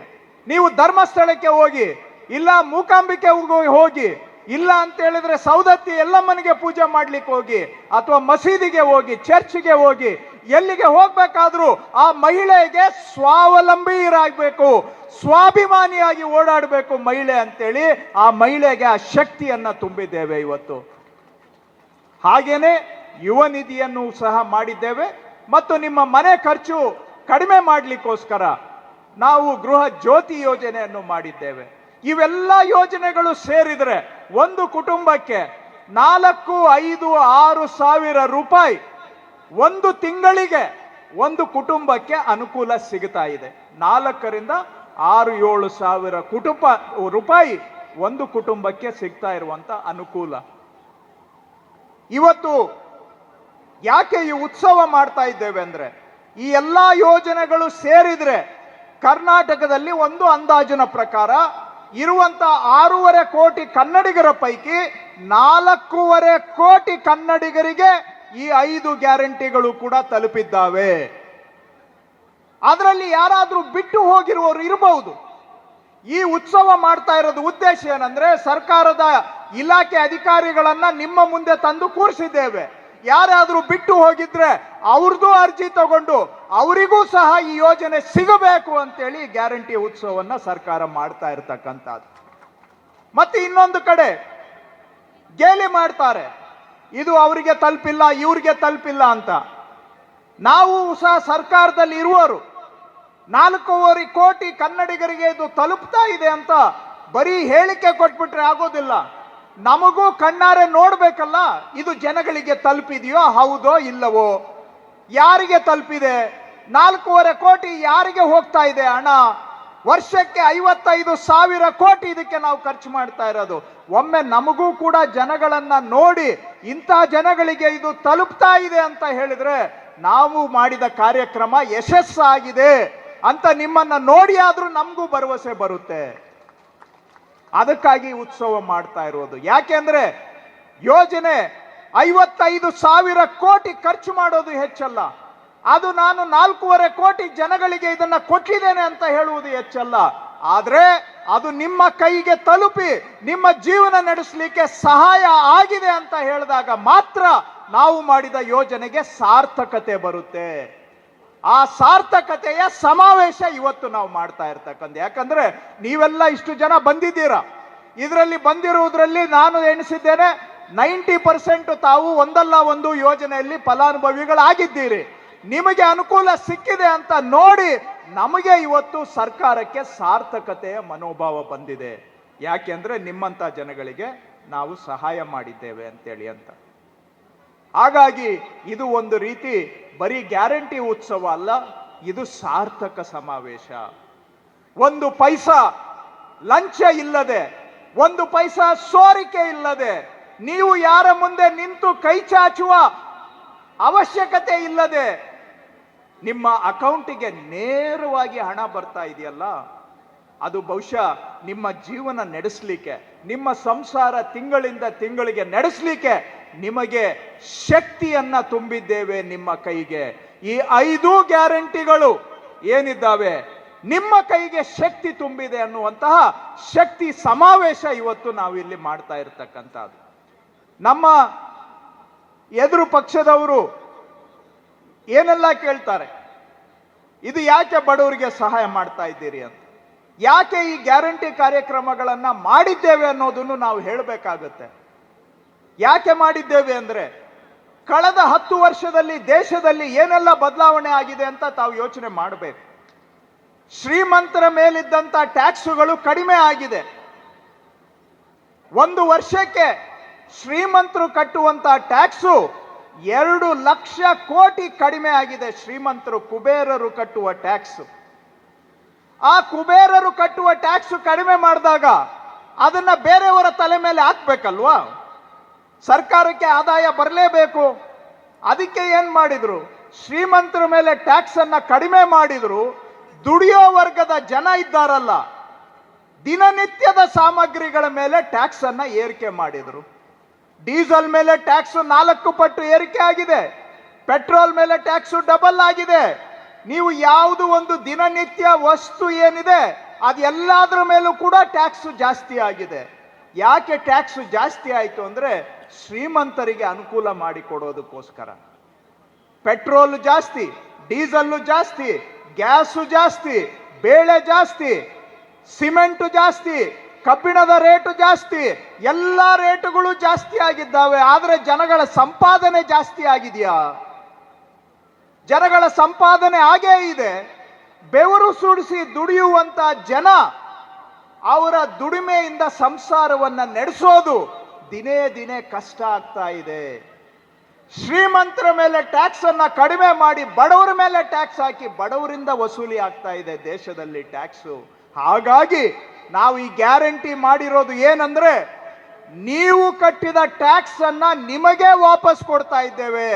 ನೀವು ಧರ್ಮಸ್ಥಳಕ್ಕೆ ಹೋಗಿ, ಇಲ್ಲ ಮೂಕಾಂಬಿಕೆ ಹೋಗಿ ಇಲ್ಲ ಅಂತ ಹೇಳಿದ್ರೆ ಸೌದತ್ತಿ ಎಲ್ಲಮ್ಮನಿಗೆ ಪೂಜೆ ಮಾಡ್ಲಿಕ್ಕೆ ಹೋಗಿ ಅಥವಾ ಮಸೀದಿಗೆ ಹೋಗಿ, ಚರ್ಚ್ಗೆ ಹೋಗಿ, ಎಲ್ಲಿಗೆ ಹೋಗ್ಬೇಕಾದ್ರೂ ಆ ಮಹಿಳೆಗೆ ಸ್ವಾವಲಂಬಿ ಇರಾಗಬೇಕು ಸ್ವಾಭಿಮಾನಿಯಾಗಿ ಓಡಾಡಬೇಕು ಮಹಿಳೆ ಅಂತೇಳಿ ಆ ಮಹಿಳೆಗೆ ಆ ಶಕ್ತಿಯನ್ನ ತುಂಬಿದ್ದೇವೆ ಇವತ್ತು. ಹಾಗೇನೆ ಯುವ ನಿಧಿಯನ್ನು ಸಹ ಮಾಡಿದ್ದೇವೆ ಮತ್ತು ನಿಮ್ಮ ಮನೆ ಖರ್ಚು ಕಡಿಮೆ ಮಾಡಲಿಕ್ಕೋಸ್ಕರ ನಾವು ಗೃಹ ಜ್ಯೋತಿ ಯೋಜನೆಯನ್ನು ಮಾಡಿದ್ದೇವೆ. ಇವೆಲ್ಲ ಯೋಜನೆಗಳು ಸೇರಿದರೆ ಒಂದು ಕುಟುಂಬಕ್ಕೆ ನಾಲ್ಕು, ಐದು, ಆರು ಸಾವಿರ ರೂಪಾಯಿ ಒಂದು ತಿಂಗಳಿಗೆ ಒಂದು ಕುಟುಂಬಕ್ಕೆ ಅನುಕೂಲ ಸಿಗ್ತಾ ಇದೆ. ನಾಲ್ಕರಿಂದ ಆರು, ಏಳು ಸಾವಿರ ಕುಟುಂಬ, ರೂಪಾಯಿ ಒಂದು ಕುಟುಂಬಕ್ಕೆ ಸಿಗ್ತಾ ಇರುವಂತ ಅನುಕೂಲ. ಇವತ್ತು ಯಾಕೆ ಈ ಉತ್ಸವ ಮಾಡ್ತಾ ಇದ್ದೇವೆ ಅಂದ್ರೆ, ಈ ಎಲ್ಲಾ ಯೋಜನೆಗಳು ಸೇರಿದ್ರೆ ಕರ್ನಾಟಕದಲ್ಲಿ ಒಂದು ಅಂದಾಜಿನ ಪ್ರಕಾರ ಇರುವಂತ ಆರೂವರೆ ಕೋಟಿ ಕನ್ನಡಿಗರ ಪೈಕಿ ನಾಲ್ಕೂವರೆ ಕೋಟಿ ಕನ್ನಡಿಗರಿಗೆ ಈ ಐದು ಗ್ಯಾರಂಟಿಗಳು ಕೂಡ ತಲುಪಿದ್ದಾವೆ. ಅದರಲ್ಲಿ ಯಾರಾದರೂ ಬಿಟ್ಟು ಹೋಗಿರುವವರು ಇರಬಹುದು. ಈ ಉತ್ಸವ ಮಾಡ್ತಾ ಇರೋದು ಉದ್ದೇಶ ಏನಂದ್ರೆ ಸರ್ಕಾರದ ಇಲಾಖೆ ಅಧಿಕಾರಿಗಳನ್ನ ನಿಮ್ಮ ಮುಂದೆ ತಂದು ಕೂರಿಸಿದ್ದೇವೆ. ಯಾರಾದ್ರೂ ಬಿಟ್ಟು ಹೋಗಿದ್ರೆ ಅವ್ರದ್ದು ಅರ್ಜಿ ತಗೊಂಡು ಅವರಿಗೂ ಸಹ ಈ ಯೋಜನೆ ಸಿಗಬೇಕು ಅಂತೇಳಿ ಗ್ಯಾರಂಟಿ ಉತ್ಸವವನ್ನ ಸರ್ಕಾರ ಮಾಡ್ತಾ ಇರ್ತಕ್ಕಂಥದ್ದು. ಮತ್ತೆ ಇನ್ನೊಂದು ಕಡೆ ಗೇಲಿ ಮಾಡ್ತಾರೆ. ಇದು ಅವರಿಗೆ ತಲುಪಿಲ್ಲ, ಇವ್ರಿಗೆ ತಲುಪಿಲ್ಲ ಅಂತ. ನಾವು ಸಹ ಸರ್ಕಾರದಲ್ಲಿ ಇರುವರು ನಾಲ್ಕೂವರೆ ಕೋಟಿ ಕನ್ನಡಿಗರಿಗೆ ಇದು ತಲುಪ್ತಾ ಇದೆ ಅಂತ ಬರೀ ಹೇಳಿಕೆ ಕೊಟ್ಬಿಟ್ರೆ ಆಗೋದಿಲ್ಲ. ನಮಗೂ ಕಣ್ಣಾರೆ ನೋಡ್ಬೇಕಲ್ಲ, ಇದು ಜನಗಳಿಗೆ ತಲುಪಿದೆಯೋ ಹೌದೋ ಇಲ್ಲವೋ? ಯಾರಿಗೆ ತಲುಪಿದೆ? ನಾಲ್ಕೂವರೆ ಕೋಟಿ ಯಾರಿಗೆ ಹೋಗ್ತಾ ಇದೆ ಹಣ? ವರ್ಷಕ್ಕೆ ಐವತ್ತೈದು ಸಾವಿರ ಕೋಟಿ ಇದಕ್ಕೆ ನಾವು ಖರ್ಚು ಮಾಡ್ತಾ ಇರೋದು. ಒಮ್ಮೆ ನಮಗೂ ಕೂಡ ಜನಗಳನ್ನ ನೋಡಿ, ಇಂಥ ಜನಗಳಿಗೆ ಇದು ತಲುಪ್ತಾ ಇದೆ ಅಂತ ಹೇಳಿದ್ರೆ, ನಾವು ಮಾಡಿದ ಕಾರ್ಯಕ್ರಮ ಯಶಸ್ಸಾಗಿದೆ ಅಂತ ನಿಮ್ಮನ್ನ ನೋಡಿ ಆದ್ರೂ ನಮಗೂ ಭರವಸೆ ಬರುತ್ತೆ. ಅದಕ್ಕಾಗಿ ಉತ್ಸವ ಮಾಡ್ತಾ ಇರೋದು. ಯಾಕೆಂದ್ರೆ ಯೋಜನೆ ಐವತ್ತೈದು ಸಾವಿರ ಕೋಟಿ ಖರ್ಚು ಮಾಡೋದು ಹೆಚ್ಚಲ್ಲ. ಅದು ನಾನು ನಾಲ್ಕೂವರೆ ಕೋಟಿ ಜನಗಳಿಗೆ ಇದನ್ನ ಕೊಟ್ಟಿದ್ದೇನೆ ಅಂತ ಹೇಳುವುದು ಹೆಚ್ಚಲ್ಲ. ಆದ್ರೆ ಅದು ನಿಮ್ಮ ಕೈಗೆ ತಲುಪಿ ನಿಮ್ಮ ಜೀವನ ನಡೆಸಲಿಕ್ಕೆ ಸಹಾಯ ಆಗಿದೆ ಅಂತ ಹೇಳಿದಾಗ ಮಾತ್ರ ನಾವು ಮಾಡಿದ ಯೋಜನೆಗೆ ಸಾರ್ಥಕತೆ ಬರುತ್ತೆ. ಆ ಸಾರ್ಥಕತೆಯ ಸಮಾವೇಶ ಇವತ್ತು ನಾವು ಮಾಡ್ತಾ ಇರ್ತಕ್ಕಂಥ ಯಾಕಂದ್ರೆ ನೀವೆಲ್ಲ ಇಷ್ಟು ಜನ ಬಂದಿದ್ದೀರಾ? ಇದರಲ್ಲಿ ಬಂದಿರುವುದರಲ್ಲಿ ನಾನು ಎಣಿಸಿದ್ದೇನೆ, ನೈಂಟಿ ಪರ್ಸೆಂಟ್ ತಾವು ಒಂದಲ್ಲ ಒಂದು ಯೋಜನೆಯಲ್ಲಿ ಫಲಾನುಭವಿಗಳಾಗಿದ್ದೀರಿ. ನಿಮಗೆ ಅನುಕೂಲ ಸಿಕ್ಕಿದೆ ಅಂತ ನೋಡಿ ನಮಗೆ ಇವತ್ತು ಸರ್ಕಾರಕ್ಕೆ ಸಾರ್ಥಕತೆಯ ಮನೋಭಾವ ಬಂದಿದೆ. ಯಾಕೆಂದ್ರೆ ನಿಮ್ಮಂತ ಜನಗಳಿಗೆ ನಾವು ಸಹಾಯ ಮಾಡಿದ್ದೇವೆ ಅಂತೇಳಿ ಅಂತ. ಹಾಗಾಗಿ ಇದು ಒಂದು ರೀತಿ ಬರೀ ಗ್ಯಾರಂಟಿ ಉತ್ಸವ ಅಲ್ಲ, ಇದು ಸಾರ್ಥಕ ಸಮಾವೇಶ. ಒಂದು ಪೈಸಾ ಲಂಚ ಇಲ್ಲದೆ, ಒಂದು ಪೈಸಾ ಸೋರಿಕೆ ಇಲ್ಲದೆ, ನೀವು ಯಾರ ಮುಂದೆ ನಿಂತು ಕೈ ಚಾಚುವ ಅವಶ್ಯಕತೆ ಇಲ್ಲದೆ, ನಿಮ್ಮ ಅಕೌಂಟಿಗೆ ನೇರವಾಗಿ ಹಣ ಬರ್ತಾ ಇದೆಯಲ್ಲ, ಅದು ಬಹುಶಃ ನಿಮ್ಮ ಜೀವನ ನಡೆಸಲಿಕ್ಕೆ, ನಿಮ್ಮ ಸಂಸಾರ ತಿಂಗಳಿಂದ ತಿಂಗಳಿಗೆ ನಡೆಸಲಿಕ್ಕೆ ನಿಮಗೆ ಶಕ್ತಿಯನ್ನ ತುಂಬಿದ್ದೇವೆ ನಿಮ್ಮ ಕೈಗೆ. ಈ ಐದು ಗ್ಯಾರಂಟಿಗಳು ಏನಿದ್ದಾವೆ? ನಿಮ್ಮ ಕೈಗೆ ಶಕ್ತಿ ತುಂಬಿದೆ ಅನ್ನುವಂತಹ ಶಕ್ತಿ ಸಮಾವೇಶ ಇವತ್ತು ನಾವು ಇಲ್ಲಿ ಮಾಡ್ತಾ ಇರತಕ್ಕಂಥದ್ದು. ನಮ್ಮ ಎದುರು ಪಕ್ಷದವರು ಏನೆಲ್ಲ ಕೇಳ್ತಾರೆ? ಇದು ಯಾಕೆ ಬಡವರಿಗೆ ಸಹಾಯ ಮಾಡ್ತಾ ಇದ್ದೀರಿ ಅಂತ. ಯಾಕೆ ಈ ಗ್ಯಾರಂಟಿ ಕಾರ್ಯಕ್ರಮಗಳನ್ನು ಮಾಡಿದ್ದೇವೆ ಅನ್ನೋದನ್ನು ನಾವು ಹೇಳಬೇಕಾಗುತ್ತೆ. ಯಾಕೆ ಮಾಡಿದ್ದೇವೆ ಅಂದ್ರೆ ಕಳೆದ ಹತ್ತು ವರ್ಷದಲ್ಲಿ ದೇಶದಲ್ಲಿ ಏನೆಲ್ಲ ಬದಲಾವಣೆ ಆಗಿದೆ ಅಂತ ತಾವು ಯೋಚನೆ ಮಾಡಬೇಕು. ಶ್ರೀಮಂತರ ಮೇಲಿದ್ದಂತ ಟ್ಯಾಕ್ಸುಗಳು ಕಡಿಮೆ ಆಗಿದೆ. ಒಂದು ವರ್ಷಕ್ಕೆ ಶ್ರೀಮಂತರು ಕಟ್ಟುವಂತ ಟ್ಯಾಕ್ಸು ಎರಡು ಲಕ್ಷ ಕೋಟಿ ಕಡಿಮೆ ಆಗಿದೆ ಶ್ರೀಮಂತರು ಕುಬೇರರು ಕಟ್ಟುವ ಟ್ಯಾಕ್ಸ್. ಆ ಕುಬೇರರು ಕಟ್ಟುವ ಟ್ಯಾಕ್ಸ್ ಕಡಿಮೆ ಮಾಡಿದಾಗ ಅದನ್ನ ಬೇರೆಯವರ ತಲೆ ಮೇಲೆ ಹಾಕ್ಬೇಕಲ್ವಾ? ಸರ್ಕಾರಕ್ಕೆ ಆದಾಯ ಬರಲೇಬೇಕು. ಅದಕ್ಕೆ ಏನು ಮಾಡಿದ್ರು? ಶ್ರೀಮಂತರ ಮೇಲೆ ಟ್ಯಾಕ್ಸ್ ಅನ್ನ ಕಡಿಮೆ ಮಾಡಿದ್ರು. ದುಡಿಯೋ ವರ್ಗದ ಜನ ಇದ್ದಾರಲ್ಲ. ದಿನನಿತ್ಯದ ಸಾಮಗ್ರಿಗಳ ಮೇಲೆ ಟ್ಯಾಕ್ಸ್ ಅನ್ನ ಏರಿಕೆ ಮಾಡಿದ್ರು. ಡೀಸೆಲ್ ಮೇಲೆ ಟ್ಯಾಕ್ಸ್ ನಾಲ್ಕು ಪಟ್ಟು ಏರಿಕೆ ಆಗಿದೆ. ಪೆಟ್ರೋಲ್ ಮೇಲೆ ಟ್ಯಾಕ್ಸ್ ಡಬಲ್ ಆಗಿದೆ. ನೀವು ಯಾವುದು ಒಂದು ದಿನನಿತ್ಯ ವಸ್ತು ಏನಿದೆ ಅದೆಲ್ಲದರ ಮೇಲೂ ಕೂಡ ಟ್ಯಾಕ್ಸ್ ಜಾಸ್ತಿ ಆಗಿದೆ. ಯಾಕೆ ಟ್ಯಾಕ್ಸ್ ಜಾಸ್ತಿ ಆಯಿತು ಅಂದ್ರೆ ಶ್ರೀಮಂತರಿಗೆ ಅನುಕೂಲ ಮಾಡಿಕೊಡೋದಕ್ಕೋಸ್ಕರ. ಪೆಟ್ರೋಲ್ ಜಾಸ್ತಿ ಡೀಸೆಲ್ ಜಾಸ್ತಿ, ಗ್ಯಾಸು ಜಾಸ್ತಿ, ಬೇಳೆ ಜಾಸ್ತಿ, ಸಿಮೆಂಟ್ ಜಾಸ್ತಿ, ಕಬ್ಬಿಣದ ರೇಟು ಜಾಸ್ತಿ, ಎಲ್ಲ ರೇಟುಗಳು ಜಾಸ್ತಿ ಆಗಿದ್ದಾವೆ. ಆದರೆ ಜನಗಳ ಸಂಪಾದನೆ ಜಾಸ್ತಿ ಆಗಿದೆಯಾ? ಜನಗಳ ಸಂಪಾದನೆ ಆಗೇ ಇದೆ. ಬೆವರು ಸುಡಿಸಿ ದುಡಿಯುವಂತ ಜನ ಅವರ ದುಡಿಮೆಯಿಂದ ಸಂಸಾರವನ್ನ ನಡೆಸೋದು ದಿನೇ ದಿನೇ ಕಷ್ಟ ಆಗ್ತಾ ಇದೆ. ಶ್ರೀಮಂತರ ಮೇಲೆ ಟ್ಯಾಕ್ಸ್ ಅನ್ನ ಕಡಿಮೆ ಮಾಡಿ ಬಡವರ ಮೇಲೆ ಟ್ಯಾಕ್ಸ್ ಹಾಕಿ ಬಡವರಿಂದ ವಸೂಲಿ ಆಗ್ತಾ ಇದೆ ದೇಶದಲ್ಲಿ ಟ್ಯಾಕ್ಸು ಹಾಗಾಗಿ ನಾವು ಈ ಗ್ಯಾರಂಟಿ ಮಾಡಿರೋದು ಏನಂದ್ರೆ, ನೀವು ಕಟ್ಟಿದ ಟ್ಯಾಕ್ಸ್ ಅನ್ನ ನಿಮಗೆ ವಾಪಸ್ ಕೊಡ್ತಾ ಇದ್ದೇವೆ.